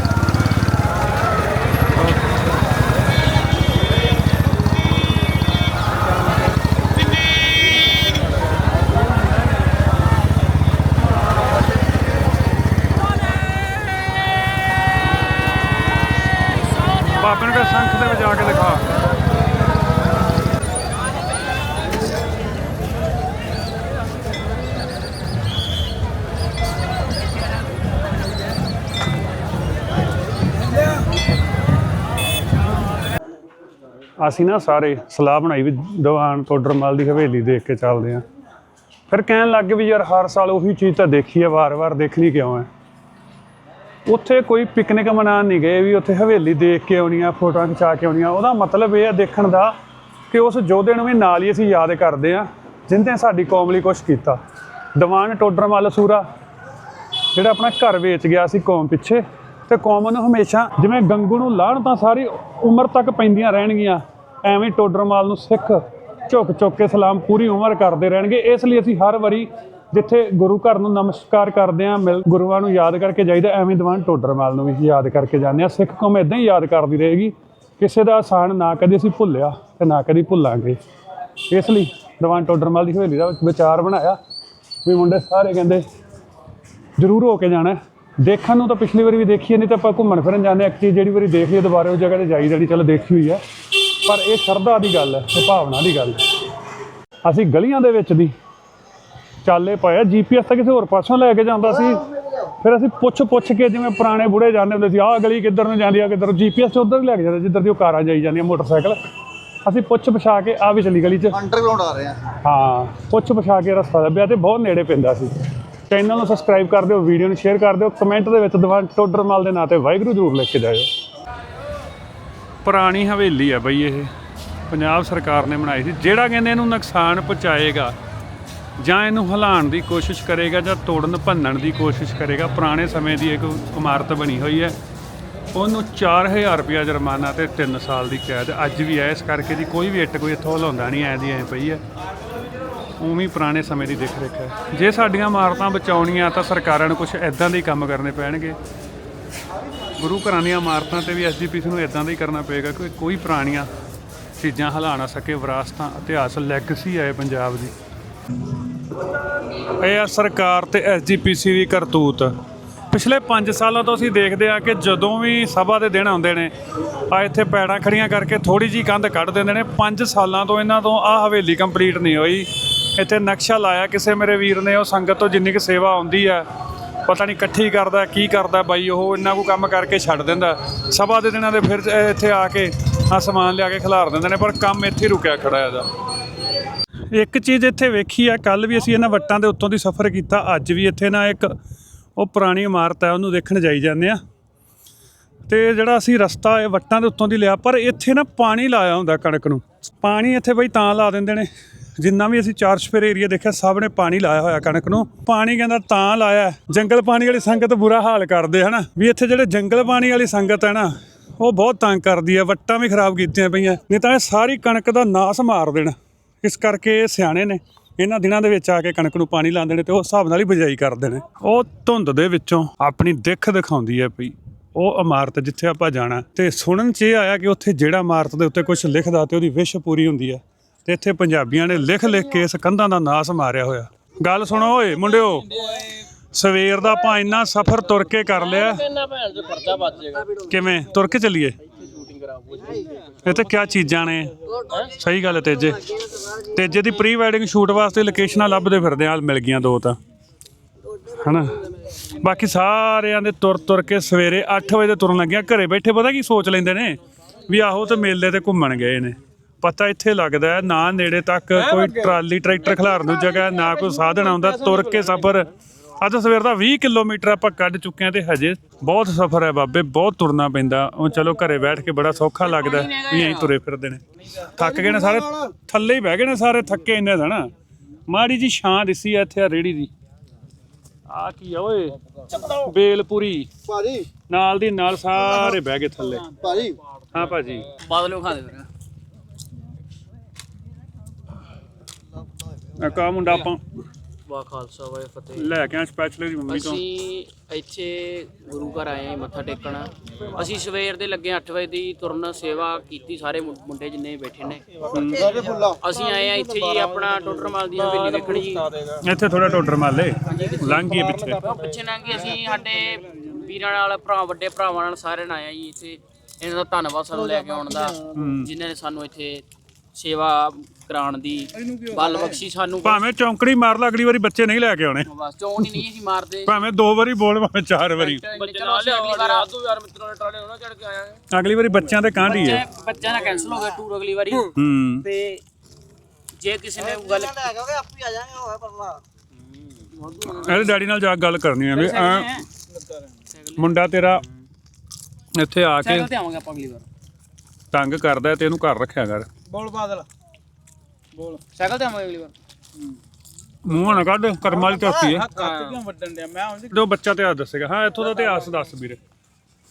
ਬਾਬੇ ਸੰਖ ਦੇ ਵਿੱਚ ਆ ਕੇ ਦਿਖਾ। ਅਸੀਂ ਨਾ ਸਾਰੇ ਸਲਾਹ ਬਣਾਈ ਵੀ ਦੀਵਾਨ ਟੋਡਰਮਲ ਦੀ ਹਵੇਲੀ ਦੇਖ ਕੇ ਚੱਲਦੇ ਆਂ ਫਿਰ ਕਹਿਣ ਲੱਗ ਗਏ ਵੀ ਯਾਰ ਹਰ ਸਾਲ ਉਹੀ ਚੀਜ਼ ਤਾਂ ਦੇਖੀ ਹੈ ਵਾਰ-ਵਾਰ ਦੇਖਣੀ ਕਿਉਂ ਹੈ? ਉੱਥੇ ਕੋਈ ਪਿਕਨਿਕ ਮਨਾਉਣ ਨਹੀਂ ਗਏ ਵੀ ਉੱਥੇ ਹਵੇਲੀ ਦੇਖ ਕੇ ਆਉਣੀ ਆ, ਫੋਟੋਆਂ ਖਿਚਾ ਕੇ ਆਉਣੀਆਂ ਉਹਦਾ ਮਤਲਬ ਇਹ ਆ ਦੇਖਣ ਦਾ ਕਿ ਉਸ ਯੋਧੇ ਨੂੰ ਵੀ ਨਾਲ ਹੀ ਅਸੀਂ ਯਾਦ ਕਰਦੇ ਆ ਜਿੰਦੇ ਸਾਡੀ ਕੌਮ ਲਈ ਕੁਝ ਕੀਤਾ। ਦੀਵਾਨ ਟੋਡਰਮਲ ਸੂਰਾ, ਜਿਹੜਾ ਆਪਣਾ ਘਰ ਵੇਚ ਗਿਆ ਸੀ ਕੌਮ ਪਿੱਛੇ, ਤੇ ਕੌਮ ਨੂੰ ਹਮੇਸ਼ਾ ਜਿਵੇਂ ਗੰਗੂ ਨੂੰ ਲਾਹਣ ਤਾਂ ਸਾਰੀ ਉਮਰ ਤੱਕ ਪੈਂਦੀਆਂ ਰਹਿਣਗੀਆਂ, ਐਵੇਂ ਟੋਡਰਮਾਲ ਨੂੰ ਸਿੱਖ ਝੁਕ ਝੁਕ ਕੇ ਸਲਾਮ ਪੂਰੀ ਉਮਰ ਕਰਦੇ ਰਹਿਣਗੇ। ਇਸ ਲਈ ਅਸੀਂ ਹਰ ਵਾਰੀ ਜਿੱਥੇ ਗੁਰੂ ਘਰ ਨੂੰ ਨਮਸਕਾਰ ਕਰਦੇ ਆਂ ਮਿਲ ਗੁਰੂਆਂ ਨੂੰ ਯਾਦ ਕਰਕੇ ਜਾਈਦਾ, ਐਵੇਂ ਦੀਵਾਨ ਟੋਡਰਮਾਲ ਨੂੰ ਵੀ ਯਾਦ ਕਰਕੇ ਜਾਂਦੇ ਆ ਸਿੱਖ ਕੌਮ ਇਦਾਂ ਹੀ ਯਾਦ ਕਰਦੀ ਰਹੇਗੀ, ਕਿਸੇ ਦਾ ਆਸਾਨ ਨਾ ਕਦੇ ਅਸੀਂ ਭੁੱਲਿਆ ਤੇ ਨਾ ਕਦੀ ਭੁੱਲਾਂਗੇ। ਇਸ ਲਈ ਦੀਵਾਨ ਟੋਡਰਮਾਲ ਦੀ ਹਵੇਲੀ ਦਾ ਵਿਚਾਰ ਬਣਾਇਆ ਵੀ ਮੁੰਡੇ ਸਾਰੇ ਕਹਿੰਦੇ, ਜ਼ਰੂਰ ਹੋ ਕੇ ਜਾਣਾ ਦੇਖਣ ਨੂੰ ਤਾਂ ਪਿਛਲੀ ਵਾਰੀ ਵੀ ਦੇਖੀ ਨਹੀਂ ਤਾਂ ਆਪਾਂ ਘੁੰਮਣ ਫਿਰਨ ਜਾਂਦੇ ਹਾਂ। ਇੱਕ ਚੀਜ਼ ਜਿਹੜੀ ਵਾਰੀ ਦੇਖ ਲਈ, ਦੁਬਾਰੇ ਉਹ ਜਗ੍ਹਾ ਤੇ ਜਾਈ ਜਾਣੀ, ਚਲੋ ਦੇਖੀ ਹੋਈ ਹੈ। ਪਰ ਇਹ ਸ਼ਰਧਾ ਦੀ ਗੱਲ ਹੈ, ਇਹ ਭਾਵਨਾ ਦੀ ਗੱਲ ਹੈ। ਅਸੀਂ ਗਲੀਆਂ ਦੇ ਵਿੱਚ ਦੀ ਚਾਲੇ ਪਾਇਆ ਜੀਪੀਐਸ ਤਾਂ ਕਿਸੇ ਹੋਰ ਪਾਸੋਂ ਲੈ ਕੇ ਜਾਂਦਾ ਸੀ। ਫਿਰ ਅਸੀਂ ਪੁੱਛ ਪੁੱਛ ਕੇ ਜਿਵੇਂ ਪੁਰਾਣੇ ਬੁੜੇ ਜਾਂਦੇ ਹੁੰਦੇ ਸੀ ਆਹ ਗਲੀ ਕਿੱਧਰ ਨੂੰ ਜਾਂਦੀ ਆ ਕਿੱਧਰ? ਜੀਪੀਐਸ ਤੇ ਉਧਰ ਲੈ ਕੇ ਜਾਂਦਾ ਜਿੱਧਰ ਦੀ ਉਹ ਕਾਰਾਂ ਜਾਈ ਜਾਂਦੀਆਂ ਮੋਟਰਸਾਈਕਲ। ਅਸੀਂ ਪੁੱਛ ਪਛਾ ਕੇ ਆ ਵਿਚਲੀ ਗਲੀ 'ਚ? ਅੰਡਰਗਰਾਉਂਡ ਆ ਰਹੇ ਆ। ਹਾਂ ਪੁੱਛ ਪਛਾ ਕੇ ਰਸਤਾ ਲੱਭਿਆ ਤੇ ਬਹੁਤ ਨੇੜੇ ਪੈਂਦਾ ਸੀ। ਚੈਨਲ ਨੂੰ ਸਬਸਕ੍ਰਾਈਬ ਕਰ ਦਿਓ ਵੀਡੀਓ ਨੂੰ ਸ਼ੇਅਰ ਕਰ ਦਿਓ ਕਮੈਂਟ ਦੇ ਵਿੱਚ ਦੀਵਾਨ ਟੋਡਰਮਲ ਦੇ ਨਾਂ ਤੇ ਵਾਹਿਗੁਰੂ ਜ਼ਰੂਰ ਲਿਖ ਕੇ ਜਾਇਓ। ਪੁਰਾਣੀ ਹਵੇਲੀ ਹੈ ਬਈ ਇਹ। ਪੰਜਾਬ ਸਰਕਾਰ ਨੇ ਬਣਾਈ ਸੀ ਜਿਹੜਾ ਕਹਿੰਦੇ ਇਹਨੂੰ ਨੁਕਸਾਨ ਪਹੁੰਚਾਏਗਾ ਜਾਂ ਇਹਨੂੰ ਹਿਲਾਉਣ ਦੀ ਕੋਸ਼ਿਸ਼ ਕਰੇਗਾ ਜਾਂ ਤੋੜਨ ਭੰਨਣ ਦੀ ਕੋਸ਼ਿਸ਼ ਕਰੇਗਾ, ਪੁਰਾਣੇ ਸਮੇਂ ਦੀ ਇੱਕ ਇਮਾਰਤ ਬਣੀ ਹੋਈ ਹੈ। ਉਹਨੂੰ 4000 ਰੁਪਇਆ ਜੁਰਮਾਨਾ ਤੇ 3 ਸਾਲ ਦੀ ਕੈਦ। ਅੱਜ ਵੀ ਹੈ, ਇਸ ਕਰਕੇ ਦੀ ਕੋਈ ਵੀ ਇੱਟ, ਕੋਈ ਇੱਥੋਂ ਹਿਲਾਉਂਦਾ ਨਹੀਂ, ਐ ਦੀ ਐ ਪਈ ਹੈ। ਉਵੇਂ ਪੁਰਾਣੇ ਸਮੇਂ ਦੀ ਦੇਖ ਰੇਖ ਹੈ। ਜੇ ਸਾਡੀਆਂ ਇਮਾਰਤਾਂ ਬਚਾਉਣੀਆਂ ਤਾਂ ਸਰਕਾਰਾਂ ਨੂੰ ਕੁਝ ਐਦਾਂ ਦੇ ਹੀ ਕੰਮ ਕਰਨੇ ਪੈਣਗੇ। ਗੁਰੂ ਘਰਾਂ ਦੀਆਂ ਇਮਾਰਤਾਂ ਤੇ ਵੀ ਐਸਜੀਪੀਸੀ ਨੂੰ ਐਦਾਂ ਦਾ ਹੀ ਕਰਨਾ ਪਏਗਾ ਕਿ ਕੋਈ ਪੁਰਾਣੀਆਂ ਚੀਜ਼ਾਂ ਹਿਲਾ ਨਾ ਸਕੇ, ਵਿਰਾਸਤਾਂ, ਇਤਿਹਾਸ ਲੈਗਸੀ ਹੈ ਪੰਜਾਬ ਦੀ। ਇਹ ਆ ਸਰਕਾਰ ਤੇ ਐਸਜੀਪੀਸੀ ਦੀ ਕਰਤੂਤ। ਪਿਛਲੇ 5 ਸਾਲਾਂ ਤੋਂ ਅਸੀਂ ਦੇਖਦੇ ਆ ਕਿ ਜਦੋਂ ਵੀ ਸਭਾ ਦੇ ਦਿਨ ਆਉਂਦੇ ਨੇ, ਆ ਇੱਥੇ ਪੈੜਾਂ ਖੜੀਆਂ ਕਰਕੇ ਥੋੜੀ ਜੀ ਕੰਧ ਕੱਢ ਦਿੰਦੇ ਨੇ। 5 ਸਾਲਾਂ ਤੋਂ ਇਹਨਾਂ ਤੋਂ ਆ ਹਵੇਲੀ ਕੰਪਲੀਟ ਨਹੀਂ ਹੋਈ। ਇੱਥੇ ਨਕਸ਼ਾ ਲਾਇਆ ਕਿਸੇ ਮੇਰੇ ਵੀਰ ਨੇ, ਉਹ ਸੰਗਤ ਤੋਂ ਜਿੰਨੀ ਕੁ ਸੇਵਾ ਆਉਂਦੀ ਆ, ਪਤਾ ਨਹੀਂ ਇਕੱਠੀ ਕਰਦਾ, ਕੀ ਕਰਦਾ ਬਾਈ, ਉਹ ਇੰਨਾ ਕੁ ਕੰਮ ਕਰਕੇ ਛੱਡ ਦਿੰਦਾ। ਸਭਾ ਦੇ ਦਿਨਾਂ ਦੇ ਫਿਰ ਇੱਥੇ ਆ ਕੇ ਆ ਸਮਾਨ ਲਿਆ ਕੇ ਖਿਲਾਰ ਦਿੰਦੇ ਨੇ, ਪਰ ਕੰਮ ਇੱਥੇ ਰੁਕਿਆ ਖੜਾ ਇਹਦਾ। ਇੱਕ ਚੀਜ਼ ਇੱਥੇ ਵੇਖੀ ਆ ਕੱਲ ਵੀ ਅਸੀਂ ਇਹਨਾਂ ਵੱਟਾਂ ਦੇ ਉੱਤੋਂ ਦੀ ਸਫ਼ਰ ਕੀਤਾ, ਅੱਜ ਵੀ ਇੱਥੇ ਨਾ ਇੱਕ ਉਹ ਪੁਰਾਣੀ ਇਮਾਰਤ ਹੈ ਉਹਨੂੰ ਦੇਖਣ ਜਾਈ ਜਾਂਦੇ ਆ। ਤੇ ਜਿਹੜਾ ਅਸੀਂ ਰਸਤਾ ਇਹ ਵੱਟਾਂ ਦੇ ਉੱਤੋਂ ਦੀ ਲਿਆ, ਪਰ ਇੱਥੇ ਨਾ ਪਾਣੀ ਲਾਇਆ ਹੁੰਦਾ ਕਣਕ ਨੂੰ। ਪਾਣੀ ਇੱਥੇ ਬਈ ਤਾਂ ਲਾ ਦਿੰਦੇ ਨੇ, ਜਿੰਨਾ ਵੀ ਅਸੀਂ ਚਾਰ ਸਫੇਰ ਏਰੀਆ ਦੇਖਿਆ, ਸਭ ਨੇ ਪਾਣੀ ਲਾਇਆ ਹੋਇਆ ਕਣਕ ਨੂੰ। ਪਾਣੀ ਕਹਿੰਦਾ ਤਾਂ ਲਾਇਆ, ਜੰਗਲ ਪਾਣੀ ਵਾਲੀ ਸੰਗਤ ਬੁਰਾ ਹਾਲ ਕਰਦੇ ਹਨਾ, ਵੀ ਇੱਥੇ ਜਿਹੜੇ ਜੰਗਲ ਪਾਣੀ ਵਾਲੀ ਸੰਗਤ ਹੈ ਨਾ, ਉਹ ਬਹੁਤ ਤੰਗ ਕਰਦੀ ਹੈ ਵੱਟਾਂ ਵੀ ਖਰਾਬ ਕੀਤੀਆਂ ਪਈਆਂ, ਨਹੀਂ ਤਾਂ ਇਹ ਸਾਰੀ ਕਣਕ ਦਾ ਨਾਸ ਮਾਰ ਦੇਣਾ। ਇਸ ਕਰਕੇ ਸਿਆਣੇ ਨੇ ਇਹਨਾਂ ਦਿਨਾਂ ਦੇ ਵਿੱਚ ਆ ਕੇ ਕਣਕ ਨੂੰ ਪਾਣੀ ਲਾਉਂਦੇ ਨੇ ਤੇ ਉਹ ਹਿਸਾਬ ਨਾਲ ਹੀ ਬਿਜਾਈ ਕਰਦੇ ਨੇ। ਉਹ ਧੁੰਦ ਦੇ ਵਿੱਚੋਂ ਆਪਣੀ ਦਿੱਖ ਦਿਖਾਉਂਦੀ ਹੈ ਪਈ ਉਹ ਇਮਾਰਤ ਜਿੱਥੇ ਆਪਾਂ ਜਾਣਾ ਤੇ ਸੁਣਨ 'ਚ ਇਹ ਆਇਆ ਕਿ ਉੱਥੇ ਜਿਹੜਾ ਇਮਾਰਤ ਦੇ ਉੱਤੇ ਕੁਝ ਲਿਖਦਾ ਤੇ ਉਹਦੀ ਵਿਸ਼ ਪੂਰੀ ਹੁੰਦੀ ਹੈ। ਤੇ ਇੱਥੇ ਪੰਜਾਬੀਆਂ ਨੇ ਲਿਖ ਲਿਖ ਕੇ ਇਸ ਕੰਧਾਂ ਦਾ ਨਾਸ ਮਾਰਿਆ ਹੋਇਆ। ਗੱਲ ਸੁਣੋ ਓਏ ਮੁੰਡਿਓ ਸਵੇਰ ਦਾ ਆਪਾਂ ਇੰਨਾ ਸਫ਼ਰ ਤੁਰ ਕੇ ਕਰ ਲਿਆ। ਕਿਵੇਂ? ਤੁਰ ਕੇ ਚੱਲੀਏ? ਇਹ ਤੇ ਕਿਆ ਚੀਜ਼ਾਂ ਨੇ? ਸਹੀ ਗੱਲ ਹੈ ਤੇਜੇ। ਤੇਜੇ ਦੀ ਪ੍ਰੀ ਵੈਡਿੰਗ ਸ਼ੂਟ ਵਾਸਤੇ ਲੋਕੇਸ਼ਨਾਂ ਲੱਭਦੇ ਫਿਰਦੇ ਆ ਮਿਲ ਗਈਆਂ ਦੋ ਤਾਂ। ਹਨਾ? ਬਾਕੀ ਸਾਰਿਆਂ ਦੇ ਤੁਰ ਤੁਰ ਕੇ ਸਵੇਰੇ 8 ਵਜੇ ਤੁਰਨ ਲੱਗਿਆ ਘਰੇ ਬੈਠੇ ਪਤਾ ਕੀ ਸੋਚ ਲੈਂਦੇ ਨੇ? ਵੀ ਆਹੋ ਤੇ ਮੇਲੇ ਤੇ ਘੁੰਮਣ ਗਏ ਨੇ। ਪਤਾ ਇੱਥੇ ਲੱਗਦਾ ਹੈ ਨਾ ਨੇੜੇ ਤੱਕ ਕੋਈ ਟਰਾਲੀ ਟਰੈਕਟਰ ਖਿਲਾਰਨ ਨੂੰ ਜਗ੍ਹਾ ਨਾ ਕੋਈ ਸਾਧਨ ਆਉਂਦਾ ਤੁਰ ਕੇ ਸਫ਼ਰ। ਅੱਜ ਸਵੇਰ ਦਾ 20 ਕਿਲੋਮੀਟਰ ਆਪਾਂ ਕੱਢ ਚੁੱਕੇ ਹਾਂ ਤੇ ਹਜੇ ਬਹੁਤ ਸਫ਼ਰ ਹੈ ਬਾਬੇ ਬਹੁਤ ਤੁਰਨਾ ਪੈਂਦਾ। ਉਹ ਚਲੋ ਘਰੇ ਬੈਠ ਕੇ ਬੜਾ ਸੌਖਾ ਲੱਗਦਾ ਵੀ ਐਂ ਤੁਰੇ ਫਿਰਦੇ ਨੇ। ਥੱਕ ਗਏ ਨੇ ਸਾਰੇ? ਥੱਲੇ ਹੀ ਬਹਿ ਗਏ ਨੇ ਸਾਰੇ ਥੱਕੇ ਇੰਨੇ ਦਾ ਨਾ। ਮਾੜੀ ਜੀ ਛਾਂ ਦਿਸੀ ਆ ਇੱਥੇ ਆ ਰੇੜੀ ਦੀ। ਆ ਕੀ ਆ ਓਏ? ਬੇਲਪੁਰੀ। ਭਾਜੀ। ਨਾਲ ਦੀ ਨਾਲ ਸਾਰੇ ਬਹਿ ਗਏ ਥੱਲੇ। ਭਾਜੀ। ਹਾਂ ਭਾਜੀ। ਬਾਦਲੋਂ ਖਾ ਦੇ ਫਿਰ। ਇੱਕ ਆਹ ਮੁੰਡਾ ਆਪਾਂ ਵਾ ਖਾਲਸਾ ਵਾਹਿ ਫਤਿਹ। ਲੈ ਕੇ ਆ ਸਪੈਸ਼ਲ ਦੀ ਮੰਮੀ ਤੋਂ। ਅਸੀਂ ਇੱਥੇ ਗੁਰੂ ਘਰ ਆਏ ਹਾਂ ਮੱਥਾ ਟੇਕਣ। ਅਸੀਂ ਸਵੇਰ ਦੇ ਲੱਗੇ 8 ਵਜੇ ਦੀ ਤੁਰਨ ਸੇਵਾ ਕੀਤੀ ਸਾਰੇ ਮੁੰ- ਮੁੰਡੇ ਜਿੰਨੇ ਬੈਠੇ ਨੇ। ਅਸੀਂ ਆਏ ਆ ਇੱਥੇ ਜੀ ਆਪਣਾ ਟੋਟਰਮਲ ਦੀ ਹਵੇਲੀ ਵੇਖਣ ਜੀ। ਇੱਥੇ ਥੋੜਾ ਟੋਟਰ ਮਾਲੇ ਲੰਘ ਪਿੱਛੇ। ਪਿੱਛੇ ਨਾ ਕਿ ਅਸੀਂ ਸਾਡੇ ਵੀਰਾਂ ਨਾਲ ਭਰਾ ਵੱਡੇ ਭਰਾਵਾਂ ਨਾਲ ਸਾਰਿਆਂ ਨਾਲ ਆਏ ਜੀ ਇੱਥੇ। ਇਹਨਾਂ ਦਾ ਧੰਨਵਾਦ ਸਾਨੂੰ ਲੈ ਕੇ ਆਉਣ ਦਾ ਜਿਨ੍ਹਾਂ ਨੇ ਸਾਨੂੰ ਇੱਥੇ ਸੇਵਾ ਕਰਾਉਣ ਦੀ ਬਲ ਬਖਸ਼ੀ ਸਾਨੂੰ ਭਾਵੇਂ ਚੌਂਕੜੀ ਮਾਰ ਲਾ ਅਗਲੀ ਵਾਰੀ ਬੱਚੇ ਨਹੀਂ ਲੈ ਕੇ ਆਉਣੇ। ਬਸ ਚੋਣ ਹੀ ਨਹੀਂ ਅਸੀਂ ਮਾਰਦੇ। ਭਾਵੇਂ ਦੋ ਵਾਰੀ ਬੋਲ ਭਾਵੇਂ ਚਾਰ ਵਾਰੀ। ਚਲੋ ਅਸੀਂ ਅਗਲੀ ਵਾਰ ਆਦੂ ਯਾਰ ਮਿੱਤਰੋਂ ਨੇ ਟਰਾਲੇ ਉਹਨਾਂ ਚੜ ਕੇ ਆਇਆ ਅਗਲੀ ਵਾਰੀ ਬੱਚਿਆਂ ਤੇ ਕਾਂਢੀ ਹੈ ਬੱਚਿਆਂ ਦਾ ਕੈਨਸਲ ਹੋ ਗਿਆ ਟੂਰ ਅਗਲੀ ਵਾਰੀ। ਹੂੰ। ਤੇ ਜੇ ਕਿਸੇ ਨੇ ਗੱਲ ਲੈ ਕੇ ਆਪੀ ਆ ਜਾਾਂਗੇ ਹੋਇਆ ਪਰਲਾ ਇਹਦੇ ਡੈਡੀ ਨਾਲ ਜਾ ਕੇ ਗੱਲ ਕਰਨੀ ਹੈ। ਵੀ ਮੁੰਡਾ ਤੇਰਾ ਇੱਥੇ ਆ ਕੇ ਸਾਈਕਲ ਤੇ ਆਵਾਂਗੇ ਆਪਾਂ ਅਗਲੀ ਵਾਰ। ਤੰਗ ਕਰਦਾ ਤੇ ਇਹਨੂੰ ਘਰ ਰੱਖਿਆ ਕਰ। ਬੋਲ ਬਾਦਲ। ਬੋਲ। ਸਾਈਕਲ ਤੇ ਆਵਾਂਗੇ ਅਗਲੀ ਵਾਰ। ਮੂੰਹ ਨਾ ਕੱਢ ਕਰਮ ਵਾਲੀ ਝੋਕੀ ਹੈ ਕਿਉਂ ਵੱਡਣ ਡਿਆ? ਮੈਂ ਜੋ ਬੱਚਾ ਤੇ ਆ ਦੱਸੇਗਾ ਹਾਂ ਇੱਥੋਂ ਦਾ ਇਤਿਹਾਸ ਦੱਸ ਵੀਰੇ।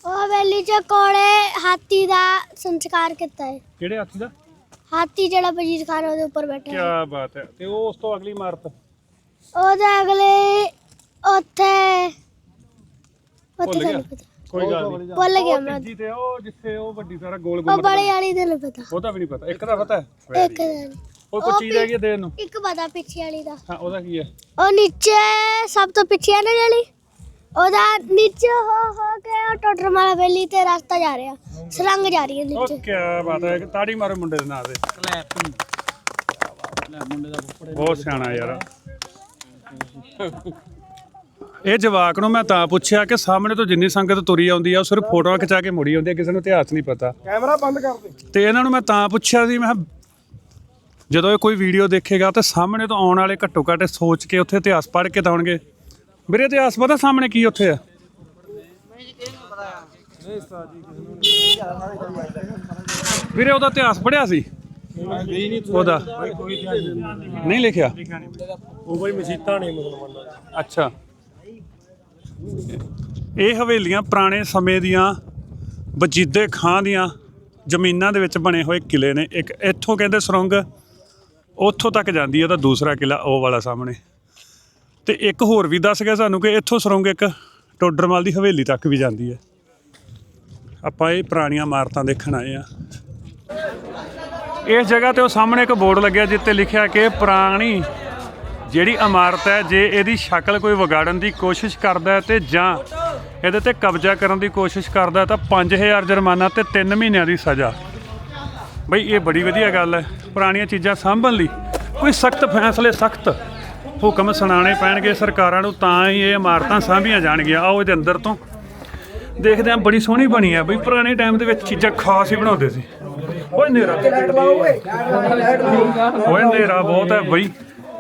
ਉਹ ਹਵੇਲੀ ਚ ਕੋਲੇ ਹਾਥੀ ਦਾ ਸੰਸਕਾਰ ਕੀਤਾ ਹੈ ਕਿਹੜੇ ਹਾਥੀ ਦਾ? ਹਾਥੀ ਜਿਹੜਾ ਵਜੀਰ ਖਾਨ ਉਹਦੇ ਉੱਪਰ ਬੈਠਾ ਹੈ ਕੀ ਬਾਤ ਹੈ। ਤੇ ਉਹ ਉਸ ਤੋਂ ਅਗਲੀ ਇਮਾਰਤ ਉਹਦੇ ਅਗਲੇ ਉੱਥੇ ਭੁੱਲ ਉੱਥੇ ਗਿਆ? ਤੈਨੂੰ ਪਤਾ। ਕੋਈ ਗੱਲ ਨਹੀਂ ਭੁੱਲ ਗਿਆ ਮੈਂ। ਤੇ ਉਹ ਜਿੱਥੇ ਉਹ ਵੱਡੀ ਸਾਰਾ ਗੋਲ ਉਹ ਬੜੇ ਵਾਲੀ ਦੇ ਨਹੀਂ ਪਤਾ। ਉਹਦਾ ਵੀ ਨਹੀਂ ਪਤਾ। ਇੱਕ ਦਾ ਪਤਾ ਹੈ? ਇੱਕ ਦਾ। ਉਹ ਕੋਈ ਚੀਜ਼ ਹੈਗੀ ਹੈ ਦੇਣ ਨੂੰ? ਇੱਕ ਪਤਾ ਪਿੱਛੇ ਵਾਲੀ ਦਾ। ਹਾਂ ਉਹਦਾ ਕੀ ਹੈ? ਉਹ ਨੀਚੇ ਸਭ ਤੋਂ ਪਿੱਛੇ ਹੈ ਨਾ ਜਿਹੜੀ ਉਹਦਾ ਨੀਚੇ ਹੋ ਹੋ ਕੇ ਉਹ ਟੋਟਰ ਮਾਲਾ ਹਵੇਲੀ ਤੇ ਰਸਤਾ ਜਾ ਰਿਹਾ। ਸੁਰੰਗ ਜਾ ਰਹੀ ਹੈ ਉਹ ਨੀਚੇ। ਕੀ ਬਾਤ ਹੈ। ਤਾੜੀ ਮਾਰੋ ਮੁੰਡੇ ਦੇ ਨਾਂ ਤੇ। ਬਹੁਤ ਸਿਆਣਾ ਯਾਰ। ਇਹ ਜਵਾਕ ਨੂੰ ਮੈਂ ਤਾਂ ਪੁੱਛਿਆ ਕਿ ਸਾਹਮਣੇ ਤੋਂ ਜਿੰਨੀ ਸੰਗਤ ਤੁਰੀ ਆਉਂਦੀ ਆ ਉਹ ਸਿਰਫ ਫੋਟੋਆਂ ਖਿਚਾ ਕੇ ਮੁੜੀ ਆਉਂਦੀ ਆ ਕਿਸੇ ਨੂੰ ਇਤਿਹਾਸ ਨਹੀਂ ਪਤਾ। ਕੈਮਰਾ ਬੰਦ ਕਰ ਦੇ। ਤੇ ਇਹਨਾਂ ਨੂੰ ਮੈਂ ਤਾਂ ਪੁੱਛਿਆ ਸੀ ਮੈਂ ਕਿਹਾ, ਜਦੋਂ ਇਹ ਕੋਈ ਵੀਡੀਓ ਦੇਖੇਗਾ ਤੇ ਸਾਹਮਣੇ ਤੋਂ ਆਉਣ ਵਾਲੇ ਘੱਟੋ ਘੱਟ ਸੋਚ ਕੇ ਉੱਥੇ ਇਤਿਹਾਸ ਪੜ੍ਹ ਕੇ ਤਾਂ ਆਉਣਗੇ। ਵੀਰੇ ਇਤਿਹਾਸ ਪਤਾ ਸਾਹਮਣੇ ਕੀ ਉੱਥੇ ਆ? ਵੀਰੇ ਉਹਦਾ ਇਤਿਹਾਸ ਪੜਿਆ ਸੀ? ਉਹਦਾ? ਨਹੀਂ ਲਿਖਿਆ? ਉਹ ਕੋਈ ਮਸੀਤਾਂ ਨਹੀਂ ਮੁਸਲਮਾਨਾਂ ਦੀ। ਅੱਛਾ। ਇਹ ਹਵੇਲੀਆਂ ਪੁਰਾਣੇ ਸਮੇਂ ਦੀਆਂ ਵਜੀਦੇ ਖਾਂ ਦੀਆਂ ਜ਼ਮੀਨਾਂ ਦੇ ਵਿੱਚ ਬਣੇ ਹੋਏ ਕਿਲੇ ਨੇ। ਇੱਕ ਇੱਥੋਂ ਕਹਿੰਦੇ ਸੁਰੰਗ, ਉੱਥੋਂ ਤੱਕ ਜਾਂਦੀ ਹੈ ਤਾਂ ਦੂਸਰਾ ਕਿਲਾ ਉਹ ਵਾਲਾ ਸਾਹਮਣੇ। ਤੇ ਇੱਕ ਹੋਰ ਵੀ ਦੱਸ ਗਿਆ ਸਾਨੂੰ ਕਿ ਇੱਥੋਂ ਸੁਰੰਗ ਇੱਕ ਟੋਡਰਮਲ ਦੀ ਹਵੇਲੀ ਤੱਕ ਵੀ ਜਾਂਦੀ ਹੈ। ਆਪਾਂ ਇਹ ਪੁਰਾਣੀਆਂ ਇਮਾਰਤਾਂ ਦੇਖਣ ਆਏ ਆ ਇਸ ਜਗ੍ਹਾ ਤੇ ਉਹ ਸਾਹਮਣੇ ਇੱਕ ਬੋਰਡ ਲੱਗਿਆ ਜਿੱਤੇ ਲਿਖਿਆ ਕਿ ਪੁਰਾਣੀ ਜਿਹੜੀ ਇਮਾਰਤ ਹੈ, ਜੇ ਇਹਦੀ ਸ਼ਕਲ ਕੋਈ ਵਿਗਾੜਨ ਦੀ ਕੋਸ਼ਿਸ਼ ਕਰਦਾ ਹੈ ਤੇ ਜਾਂ ਇਹਦੇ ਤੇ ਕਬਜ਼ਾ ਕਰਨ ਦੀ ਕੋਸ਼ਿਸ਼ ਕਰਦਾ ਹੈ, ਤਾਂ 5000 ਜੁਰਮਾਨਾ ਤੇ 3 ਮਹੀਨਿਆਂ ਦੀ ਸਜ਼ਾ। ਬਈ, ਇਹ ਬੜੀ ਵਧੀਆ ਗੱਲ ਹੈ। ਪੁਰਾਣੀਆਂ ਚੀਜ਼ਾਂ ਸਾਂਭਣ ਲਈ ਕੋਈ ਸਖਤ ਫੈਸਲੇ, ਸਖਤ ਹੁਕਮ ਸੁਣਾਉਣੇ ਪੈਣਗੇ ਸਰਕਾਰਾਂ ਨੂੰ, ਤਾਂ ਹੀ ਇਹ ਇਮਾਰਤਾਂ ਸਾਂਭੀਆਂ ਜਾਣਗੀਆਂ। ਆਓ ਇਹਦੇ ਅੰਦਰ ਤੋਂ ਦੇਖਦੇ ਆ ਬੜੀ ਸੋਹਣੀ ਬਣੀ ਆ ਬਈ, ਪੁਰਾਣੇ ਟਾਈਮ ਦੇ ਵਿੱਚ ਚੀਜ਼ਾਂ ਖਾਸ ਹੀ ਬਣਾਉਂਦੇ ਸੀ। ਓਏ ਨੇਰਾ ਓਏ ਨੇਰਾ ਬਹੁਤ ਹੈ ਬਈ।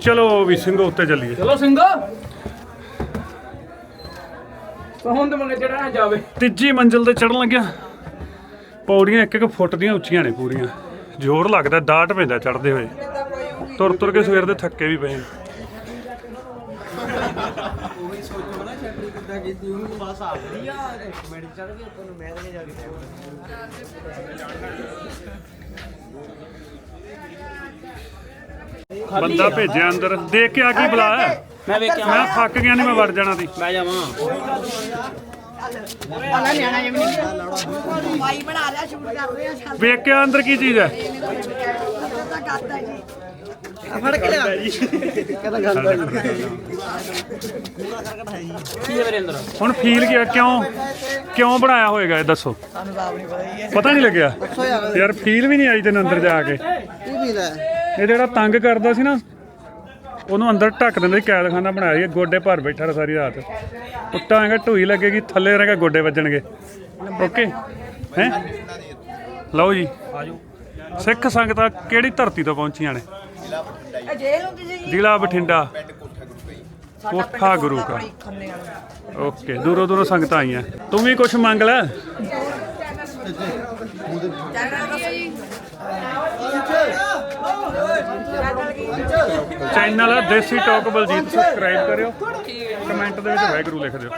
ਚਲੋ ਵੀ ਸਿੰਘੋ ਉੱਤੇ ਚੱਲੀਏ। ਚਲੋ ਸਿੰਘ। ਹੁਣ ਤੇ ਮੰਗੇ ਚੜਨਾ ਜਾਵੇ। ਤੀਜੀ ਮੰਜ਼ਿਲ ਤੇ ਚੜਨ ਲੱਗਿਆ। ਪੌੜੀਆਂ ਇੱਕ ਇੱਕ ਫੁੱਟ ਦੀਆਂ ਉੱਚੀਆਂ ਨੇ ਪੂਰੀਆਂ। ਜ਼ੋਰ ਲੱਗਦਾ ਡਾਟ ਪੈਂਦਾ ਚੜਦੇ ਹੋਏ। ਤੁਰ ਤੁਰ ਕੇ ਸਵੇਰ ਦੇ ਥੱਕੇ ਵੀ ਪਏ ਨੇ। ਬੰਦਾ ਭੇਜਿਆ ਅੰਦਰ। ਦੇਖ ਕੇ ਆ ਕੀ ਬੁਲਾ ਮੈਂ ਵੇਖਿਆ ਮੈਂ ਥੱਕ ਗਿਆ ਨਹੀਂ ਮੈਂ ਵੜ ਜਾਣਾ ਸੀ। ਮੈਂ ਜਾਵਾਂ। ਭਾਈ ਬਣਾ ਰਿਹਾ ਸ਼ੂਟ ਕਰ ਰਹੇ ਆ ਵੇਖ ਕੇ ਆ ਅੰਦਰ ਕੀ ਚੀਜ਼ ਹੈ? ਜੀ। ਕੀ ਮੇਰੇ ਅੰਦਰ? ਹੁਣ ਫੀਲ ਕੀ ਕਿਉਂ? ਕਿਉਂ ਬਣਾਇਆ ਹੋਏਗਾ ਇਹ? ਦੱਸੋ। ਸਾਨੂੰ ਆਪ ਨਹੀਂ ਪਤਾ ਪਤਾ ਨਹੀਂ ਲੱਗਿਆ। ਯਾਰ। ਫੀਲ ਵੀ ਨਹੀਂ ਆਈ ਤੈਨੂੰ ਅੰਦਰ ਜਾ ਕੇ। ਕੀ ਵੀ ਲੈ ਇਹ ਜਿਹੜਾ ਤੰਗ ਕਰਦਾ ਸੀ ਨਾ, ਉਹਨੂੰ ਅੰਦਰ ਢੱਕ ਦਿੰਦੇ ਸੀ, ਕੈਦਖਾਨਾ ਬਣਾਇਆ ਸੀ ਗੋਡੇ ਭਰ ਬੈਠਾ ਰਿਹਾ ਸਾਰੀ ਰਾਤ। ਉੱਟਾਂ ਢੂਈ ਲੱਗੇਗੀ, ਥੱਲੇ ਰਹੇਗਾ ਗੋਡੇ ਵੱਜਣਗੇ। ਓਕੇ, ਹੈ? ਲਓ ਜੀ। ਸਿੱਖ ਸੰਗਤਾਂ ਕਿਹੜੀ ਧਰਤੀ ਤੋਂ ਪਹੁੰਚੀਆਂ ਨੇ? ਜ਼ਿਲ੍ਹਾ ਬਠਿੰਡਾ। ਕੋਠਾ ਗੁਰੂ ਕਾ। ਓਕੇ, ਦੂਰੋਂ ਦੂਰੋਂ ਸੰਗਤਾਂ ਆਈਆਂ। ਤੂੰ ਵੀ ਕੁਝ ਮੰਗ ਲੈ। ਚੈਨਲ ਹੈ ਦੇਸੀ ਟਾਕ ਬਲਜੀਤ ਸਬਸਕ੍ਰਾਈਬ ਕਰਿਓ। ਕਮੈਂਟ ਦੇ ਵਿੱਚ ਵਾਹਿਗੁਰੂ ਲਿਖ ਦਿਓ।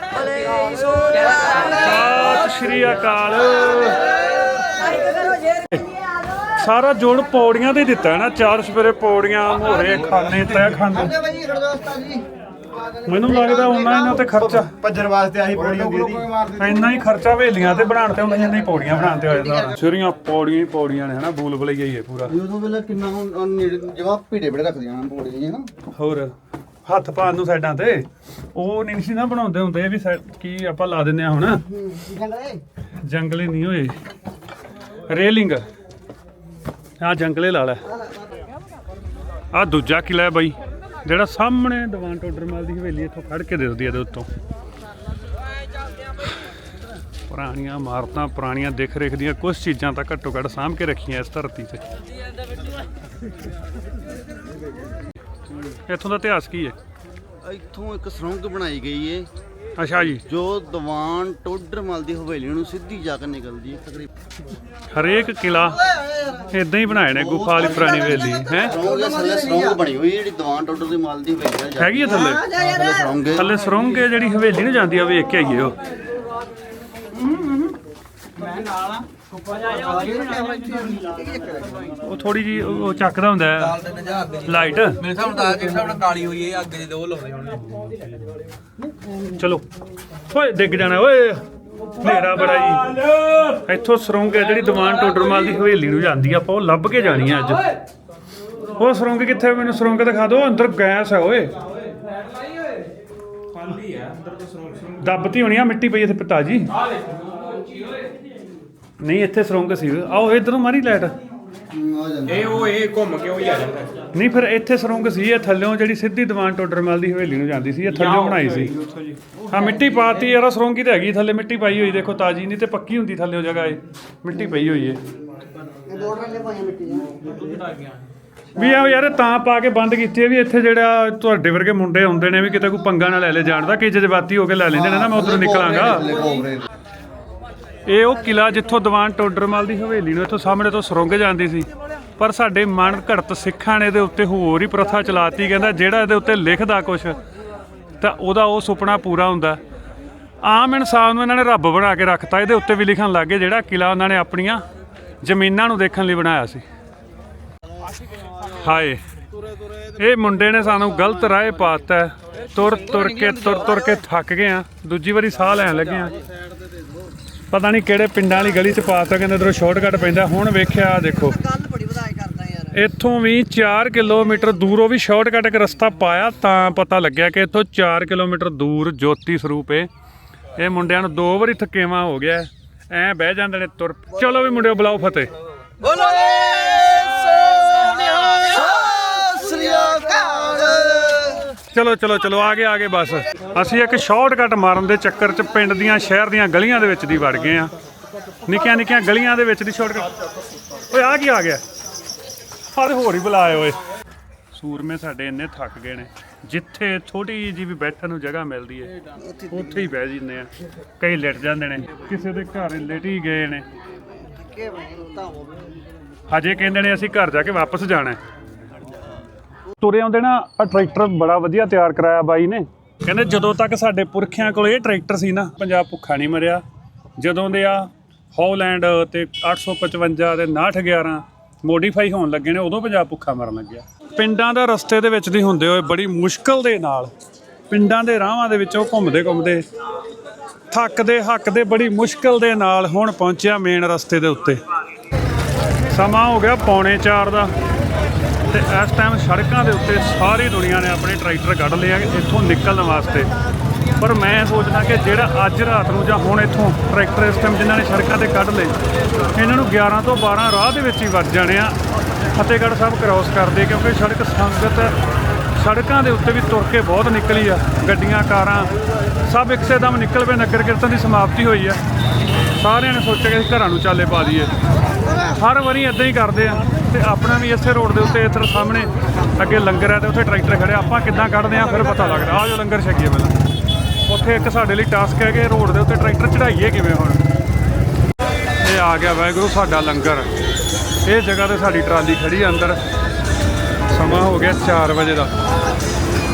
ਸਤਿ ਸ਼੍ਰੀ ਅਕਾਲ। ਸਾਰਾ ਜੋੜ ਪੌੜੀਆਂ ਤੇ ਦਿੱਤਾ ਹੈ ਨਾ, ਚਾਰ ਸਵੇਰੇ ਪੌੜੀਆਂ, ਮੋਹਰੇ, ਖਾਨੇ ਤੈ ਖਾਨੇ ਮੈਨੂੰ ਲੱਗਦਾ ਉਹਨਾਂ ਇਹਨਾਂ ਤੇ ਖਰਚਾ ਭੱਜਣ ਵਾਸਤੇ ਆਹੀ ਪੌੜੀਆਂ ਦੇ ਦੀ ਇੰਨਾ ਹੀ ਖਰਚਾ ਵੇਲੀਆਂ ਤੇ ਬਣਾਉਣ ਤੇ ਹੁੰਦਾ ਜਿੰਨਾ ਹੀ ਪੌੜੀਆਂ ਬਣਾਉਣ ਤੇ ਹੋ ਜਾਂਦਾ ਸਿਰੀਆਂ ਪੌੜੀਆਂ ਹੀ ਪੌੜੀਆਂ ਨੇ ਹਨਾ ਬੂਲ ਬਲਈਆ ਹੀ ਹੈ ਪੂਰਾ। ਉਦੋਂ ਵੇਲੇ ਕਿੰਨਾ ਹੁਣ ਨੇੜੇ ਜਮਾ ਭੀੜੇ ਭੀੜੇ ਰੱਖਦੀਆਂ ਹਨ ਬੋੜੀ ਜੀ ਨਾ। ਹੋਰ ਹੱਥ ਪਾਉਣ ਨੂੰ ਸਾਈਡਾਂ ਤੇ। ਉਹ ਨਹੀਂ ਸੀ ਨਾ ਬਣਾਉਂਦੇ ਹੁੰਦੇ ਇਹ ਵੀ ਸਾਈਡ- ਕੀ ਆਪਾਂ ਲਾ ਦਿੰਨੇ ਆ ਹੁਣ। ਜੰਗਲੇ ਨਹੀਂ ਹੋਏ। ਰੇਲਿੰਗ। ਆ ਜੰਗਲੇ ਲਾ ਲੈ। ਆ ਦੂਜਾ ਕਿਲਾ ਹੈ ਬਾਈ। ਜਿਹੜਾ ਸਾਹਮਣੇ ਦੀਵਾਨ ਟੋਡਰਮਲ ਦੀ ਹਵੇਲੀ ਇੱਥੋਂ ਖੜ ਕੇ ਦਿਸਦੀ ਹੈ ਦੇ ਉੱਤੋਂ। ਪੁਰਾਣੀਆਂ ਇਮਾਰਤਾਂ, ਪੁਰਾਣੀਆਂ ਦੇਖ ਰੇਖ ਦੀਆਂ ਕੁਝ ਚੀਜ਼ਾਂ ਤਾਂ ਘੱਟੋ ਘੱਟ ਸਾਂਭ ਕੇ ਰੱਖੀਆਂ ਇਸ ਧਰਤੀ ਤੇ। ਇੱਥੋਂ ਦਾ ਇਤਿਹਾਸ ਕੀ ਹੈ? ਇੱਥੋਂ ਇੱਕ ਸੁਰੰਗ ਬਣਾਈ ਗਈ ਏ। ਅੱਛਾ ਜੀ। ਜੋ ਦੀਵਾਨ ਟੋਡਰਮਲ ਦੀ ਹਵੇਲੀ ਨੂੰ ਸਿੱਧੀ ਜਾ ਕੇ ਨਿਕਲਦੀ ਹੈ ਤਕਰੀਬਨ ਹਰੇਕ ਕਿਲਾ ਇਦਾਂ ਹੀ ਬਣਾਏ ਨੇ ਗੁਫਾ ਵਾਲੀ ਪੁਰਾਣੀ ਹਵੇਲੀ ਹੈ? ਸੁਰੰਗ ਦੇ ਥੱਲੇ ਸੁਰੰਗ ਬਣੀ ਹੋਈ ਹੈ ਜਿਹੜੀ ਦੀਵਾਨ ਟੋਡਰਮਲ ਦੀ ਹਵੇਲੀ ਹੈ ਹੈਗੀ ਆ ਥੱਲੇ? ਥੱਲੇ ਸੁਰੰਗ ਹੈ ਥੱਲੇ ਸੁਰੰਗ ਹੈ ਜਿਹੜੀ ਹਵੇਲੀ ਨੂੰ ਜਾਂਦੀ ਆ ਵੇਖ ਕੇ ਆਈਏ ਉਹ। ਉਹ ਥੋੜੀ ਜੀ ਉਹ ਚੱਕਦਾ ਹੁੰਦਾ ਹੈ। ਲਾਈਟ। ਮੇਰੇ ਹਿਸਾਬ ਨਾਲ ਜਿਸ ਹਿਸਾਬ ਨਾਲ ਕਾਲੀ ਹੋਈ ਹੈ ਅੱਗੇ ਦੇ ਉਹ ਲਾਉਂਦੇ ਹੋਣੇ ਚਲੋ। ਓਏ ਡਿੱਗ ਜਾਣਾ ਓਏ। ਹਨੇਰਾ ਬੜਾ ਜੀ। ਇੱਥੋਂ ਸੁਰੰਗ ਹੈ ਜਿਹੜੀ ਦੀਵਾਨ ਟੋਡਰਮਲ ਦੀ ਹਵੇਲੀ ਨੂੰ ਜਾਂਦੀ ਆ ਆਪਾਂ ਉਹ ਲੱਭ ਕੇ ਜਾਣੀ ਆ ਅੱਜ। ਉਹ ਸੁਰੰਗ ਕਿੱਥੇ? ਮੈਨੂੰ ਸੁਰੰਗ ਦਿਖਾ ਦਿਓ ਅੰਦਰ ਗੈਸ ਹੈ ਓਏ। ਦੱਬਤੀ ਹੋਣੀ ਆ ਮਿੱਟੀ ਪਈ ਇੱਥੇ ਪਿਤਾ ਜੀ। ਨਹੀਂ ਇੱਥੇ ਸੁਰੰਗ ਸੀ। ਆਓ ਇਧਰੋਂ ਮਾਰੀ ਲਾਈਟ ਇਹ ਉਹ ਇਹ ਘੁੰਮ ਕੇ ਉਹ ਹੀ ਆ ਜਾਂਦਾ। ਨਹੀਂ ਫਿਰ ਇੱਥੇ ਸੁਰੰਗ ਸੀ ਇਹ ਥੱਲਿਓਂ ਜਿਹੜੀ ਸਿੱਧੀ ਦੀਵਾਨ ਟੋਡਰਮਲ ਦੀ ਹਵੇਲੀ ਨੂੰ ਜਾਂਦੀ ਸੀ ਇਹ ਥੱਲਿਓਂ ਬਣਾਈ ਸੀ। ਹਾਂ ਮਿੱਟੀ ਪਾਤੀ ਯਾਰ ਸੁਰੰਗੀ ਤੇ ਹੈਗੀ ਥੱਲੇ ਮਿੱਟੀ ਪਾਈ ਹੋਈ ਦੇਖੋ ਤਾਜੀ ਨਹੀਂ ਤੇ ਪੱਕੀ ਹੁੰਦੀ ਥੱਲਿਓਂ ਜਗ੍ਹਾ ਇਹ। ਮਿੱਟੀ ਪਈ ਹੋਈ ਹੈ ਵੀ ਆ ਯਾਰ ਤਾਂ ਪਾ ਕੇ ਬੰਦ ਕੀਤੀ ਹੈ ਵੀ ਇੱਥੇ ਜਿਹੜਾ ਤੁਹਾਡੇ ਵਰਗੇ ਮੁੰਡੇ ਹੁੰਦੇ ਨੇ ਵੀ ਕਿਤੇ ਕੋਈ ਪੰਗਾ ਨਾ ਲੈ ਲੈ ਜਾਣਦਾ ਕਿ ਜਜ਼ਬਾਤੀ ਹੋ ਕੇ ਲੈ ਲੈਂਦੇ ਨੇ ਨਾ ਮੈਂ ਉਧਰੋਂ ਨਿਕਲਾਂਗਾ। ਇਹ ਉਹ ਕਿਲਾ ਜਿੱਥੋਂ ਦੀਵਾਨ ਟੋਡਰਮਲ ਦੀ ਹਵੇਲੀ ਨੂੰ ਇੱਥੋਂ ਸਾਹਮਣੇ ਤੋਂ ਸੁਰੰਗ ਜਾਂਦੀ ਸੀ। ਪਰ ਸਾਡੇ ਮਨ ਘੜਤ ਸਿੱਖਾਂ ਨੇ ਇਹਦੇ ਉੱਤੇ ਹੋਰ ਹੀ ਪ੍ਰਥਾ ਚਲਾਤੀ, ਕਹਿੰਦਾ ਜਿਹੜਾ ਇਹਦੇ ਉੱਤੇ ਲਿਖਦਾ ਕੁਛ, ਤਾਂ ਉਹਦਾ ਉਹ ਸੁਪਨਾ ਪੂਰਾ ਹੁੰਦਾ। ਆਮ ਇਨਸਾਨ ਨੂੰ ਇਹਨਾਂ ਨੇ ਰੱਬ ਬਣਾ ਕੇ ਰੱਖਤਾ, ਇਹਦੇ ਉੱਤੇ ਵੀ ਲਿਖਣ ਲੱਗੇ ਜਿਹੜਾ ਕਿਲਾ ਉਹਨਾਂ ਨੇ ਆਪਣੀਆਂ ਜ਼ਮੀਨਾਂ ਨੂੰ ਦੇਖਣ ਲਈ ਬਣਾਇਆ ਸੀ। ਹਾਏ, ਇਹ ਮੁੰਡੇ ਨੇ ਸਾਨੂੰ ਗਲਤ ਰਾਹ ਪਾਤਾ ਤੁਰ ਤੁਰ ਕੇ ਤੁਰ ਤੁਰ ਕੇ ਥੱਕ ਗਏ ਆ ਦੂਜੀ ਵਾਰੀ ਸਾਹ ਲੈਣ ਲੱਗੇ ਆ ਪਤਾ ਨਹੀਂ ਕਿਹੜੇ ਪਿੰਡਾਂ ਵਾਲੀ ਗਲੀ ਚ ਪਾਤਾ ਕਹਿੰਦੇ ਇਧਰੋਂ ਸ਼ਾਰਟਕਟ ਪੈਂਦਾ। ਹੁਣ ਵੇਖਿਆ ਦੇਖੋ। ਗੱਲ ਬੜੀ ਵਧਾਈ ਕਰਦਾ ਯਾਰ। ਇੱਥੋਂ ਵੀ 4 ਕਿਲੋਮੀਟਰ ਦੂਰੋਂ ਵੀ ਸ਼ਾਰਟਕਟ ਇੱਕ ਰਸਤਾ ਪਾਇਆ ਤਾਂ ਪਤਾ ਲੱਗਿਆ ਕਿ ਇੱਥੋਂ 4 ਕਿਲੋਮੀਟਰ ਦੂਰ ਜੋਤੀ ਸਰੂਪ ਏ। ਇਹ ਮੁੰਡਿਆਂ ਨੂੰ ਦੋ ਵਾਰੀ ਥਕੇਵਾ ਹੋ ਗਿਆ। ਐ ਬਹਿ ਜਾਂਦੇ ਨੇ ਤੁਰ ਚਲੋ ਵੀ ਮੁੰਡਿਓ ਬੁਲਾਓ ਫਤਿਹ। ਚਲੋ ਚਲੋ ਚਲੋ, ਆਗੇ ਆਗੇ ਬਸ। ਅਸੀਂ ਇੱਕ ਸ਼ਾਰਟਕਟ ਮਾਰਨ ਦੇ ਚੱਕਰ 'ਚ ਪਿੰਡ ਦੀਆਂ, ਸ਼ਹਿਰ ਦੀਆਂ ਗਲੀਆਂ ਦੇ ਵਿੱਚ ਦੀ ਵੜ ਗਏ ਆ। ਨਿੱਕੀਆਂ ਨਿੱਕੀਆਂ ਗਲੀਆਂ ਦੇ ਵਿੱਚ ਦੀ ਸ਼ਾਰਟਕਟ ਓਏ, ਆ ਕੀ ਆ ਗਿਆ? ਆਹ ਹੋਰ ਹੀ ਬੁਲਾਏ ਓਏ ਸੂਰਮੇ ਸਾਡੇ ਇੰਨੇ ਥੱਕ ਗਏ ਨੇ। ਜਿੱਥੇ ਥੋੜੀ ਜੀ ਵੀ ਬੈਠਣ ਨੂੰ ਜਗ੍ਹਾ ਮਿਲਦੀ ਏ, ਉੱਥੇ ਹੀ ਬਹਿ ਜਾਂਦੇ ਆ। ਕਈ ਲਿਟ ਜਾਂਦੇ ਨੇ। ਕਿਸੇ ਦੇ ਘਰ ਲਿਟ ਹੀ ਗਏ ਨੇ। ਹਜੇ ਕਹਿੰਦੇ ਨੇ ਅਸੀਂ ਘਰ ਜਾ ਕੇ ਵਾਪਸ ਜਾਣਾ ਹੈ ਤੁਰੇ ਆਉਂਦੇ ਨਾ ਆ ਟਰੈਕਟਰ ਬੜਾ ਵਧੀਆ ਤਿਆਰ ਕਰਾਇਆ ਬਾਈ ਨੇ। ਕਹਿੰਦੇ ਜਦੋਂ ਤੱਕ ਸਾਡੇ ਪੁਰਖਿਆਂ ਕੋਲ ਇਹ ਟਰੈਕਟਰ ਸੀ ਨਾ, ਪੰਜਾਬ ਭੁੱਖਾ ਨਹੀਂ ਮਰਿਆ। ਜਦੋਂ ਦੇ ਆ ਹੌਲੈਂਡ ਤੇ 855 ਤੇ 6911 ਮੋਡੀਫਾਈ ਹੋਣ ਲੱਗੇ ਨੇ, ਉਦੋਂ ਪੰਜਾਬ ਭੁੱਖਾ ਮਰਨ ਲੱਗਿਆ। ਪਿੰਡਾਂ ਦਾ ਰਸਤੇ ਦੇ ਵਿੱਚ ਦੀ ਹੁੰਦੇ ਹੋਏ ਬੜੀ ਮੁਸ਼ਕਲ ਦੇ ਨਾਲ ਪਿੰਡਾਂ ਦੇ ਰਾਹਾਂ ਦੇ ਵਿੱਚੋਂ ਘੁੰਮਦੇ ਘੁੰਮਦੇ ਥੱਕਦੇ ਹੱਕਦੇ ਬੜੀ ਮੁਸ਼ਕਲ ਦੇ ਨਾਲ ਹੁਣ ਪਹੁੰਚਿਆ ਮੇਨ ਰਸਤੇ ਦੇ ਉੱਤੇ। ਸਮਾਂ ਹੋ ਗਿਆ ਪੌਣੇ 4 ਦਾ। ਤੇ ਇਸ ਟਾਈਮ ਸੜਕਾਂ ਦੇ ਉੱਤੇ ਸਾਰੀ ਦੁਨੀਆ ਨੇ ਆਪਣੇ ਟਰੈਕਟਰ ਕੱਢ ਲਏ ਇੱਥੋਂ ਨਿਕਲਣ ਵਾਸਤੇ। ਪਰ ਮੈਂ ਸੋਚਦਾ ਕਿ ਜਿਹੜਾ ਅੱਜ ਰਾਤ ਨੂੰ ਜਾਂ ਹੁਣ ਇੱਥੋਂ ਟਰੈਕਟਰ ਇਸ ਟਾਈਮ ਜਿਨ੍ਹਾਂ ਨੇ ਸੜਕਾਂ ਤੇ ਕੱਢ ਲਏ, ਇਹਨਾਂ ਨੂੰ 11 ਤੋਂ 12 ਰਾਹ ਦੇ ਵਿੱਚ ਹੀ ਵੱਜ ਜਾਣੇ ਆ। ਫਤਿਹਗੜ੍ਹ ਸਾਹਿਬ ਕ੍ਰਾਸ ਕਰਦੇ ਕਿਉਂਕਿ ਸੜਕ ਸੰਗਤ ਸੜਕਾਂ ਦੇ ਉੱਤੇ ਵੀ ਤੁਰ ਕੇ ਬਹੁਤ ਨਿਕਲੀ ਆ। ਗੱਡੀਆਂ, ਕਾਰਾਂ, ਸਭ ਇੱਕਸੇ ਦਮ ਨਿਕਲ ਪਏ, ਨਗਰ ਕੀਰਤਨ ਦੀ ਸਮਾਪਤੀ ਹੋਈ ਆ। ਸਾਰਿਆਂ ਨੇ ਸੋਚਿਆ ਕਿ ਅਸੀਂ ਘਰਾਂ ਨੂੰ ਚਾਲੇ ਪਾ ਦਈਏ। ਹਰ ਵਾਰੀ ਇਦਾਂ ਹੀ ਕਰਦੇ ਆ ਤੇ ਆਪਣਾ ਵੀ ਇਸੇ ਰੋਡ ਦੇ ਉੱਤੇ ਇੱਥੇ ਸਾਹਮਣੇ ਅੱਗੇ ਲੰਗਰ ਹੈ ਤੇ ਉੱਥੇ ਟਰੈਕਟਰ ਖੜੇ ਆਪਾਂ ਕਿੱਦਾਂ ਕੱਢਦੇ ਆ ਫਿਰ ਪਤਾ ਲੱਗਦਾ। ਆ ਜੋ ਲੰਗਰ ਛਕੀਏ ਪਹਿਲਾਂ। ਉੱਥੇ ਇੱਕ ਸਾਡੇ ਲਈ ਟਾਸਕ ਹੈ ਕਿ ਰੋਡ ਦੇ ਉੱਤੇ ਟਰੈਕਟਰ ਚੜਾਈਏ ਕਿਵੇਂ ਹੁਣ। ਇਹ ਆ ਗਿਆ ਵਾਹਿਗੁਰੂ ਸਾਡਾ ਲੰਗਰ। ਇਹ ਜਗ੍ਹਾ ਤੇ ਸਾਡੀ ਟਰਾਲੀ ਖੜੀ ਅੰਦਰ। ਸਮਾਂ ਹੋ ਗਿਆ 4 ਵਜੇ ਦਾ।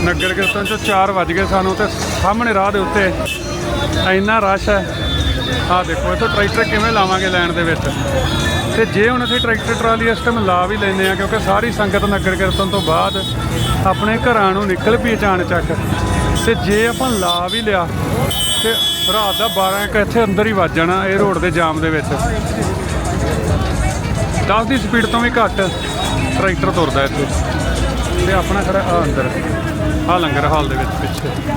ਨਗਰ ਕੀਰਤਨ ਚੋਂ 4 ਵਜ ਗਏ ਸਾਨੂੰ ਤੇ ਸਾਹਮਣੇ ਰਾਹ ਦੇ ਉੱਤੇ ਇੰਨਾ ਰਸ਼ ਹੈ। ਆਹ ਦੇਖੋ, ਇੱਥੋਂ ਟਰੈਕਟਰ ਕਿਵੇਂ ਲਾਵਾਂਗੇ ਲੈਣ ਦੇ ਵਿੱਚ? ਤੇ ਜੇ ਹੁਣ ਅਸੀਂ ਟਰੈਕਟਰ ਟਰਾਲੀ ਇਸ ਟਾਈਮ ਲਾ ਵੀ ਲੈਂਦੇ ਆ ਕਿਉਂਕਿ ਸਾਰੀ ਸੰਗਤ ਨਗਰ ਕੀਰਤਨ ਤੋਂ ਬਾਅਦ ਆਪਣੇ ਘਰਾਂ ਨੂੰ ਨਿਕਲ ਪਈ ਅਚਾਨਕ ਚੱਕ। ਤੇ ਜੇ ਆਪਾਂ ਲਾ ਵੀ ਲਿਆ, ਤੇ ਰਾਤ ਦਾ 12 ਇੱਕ ਇੱਥੇ ਅੰਦਰ ਹੀ ਵੱਜ ਜਾਣਾ ਇਹ ਰੋਡ ਦੇ ਜਾਮ ਦੇ ਵਿੱਚ। 10 ਦੀ ਸਪੀਡ ਤੋਂ ਵੀ ਘੱਟ ਟਰੈਕਟਰ ਤੁਰਦਾ ਇੱਥੇ। ਤੇ ਆਪਣਾ ਖੜਾ ਆ ਅੰਦਰ, ਆ ਲੰਗਰ ਹਾਲ ਦੇ ਵਿੱਚ ਪਿੱਛੇ।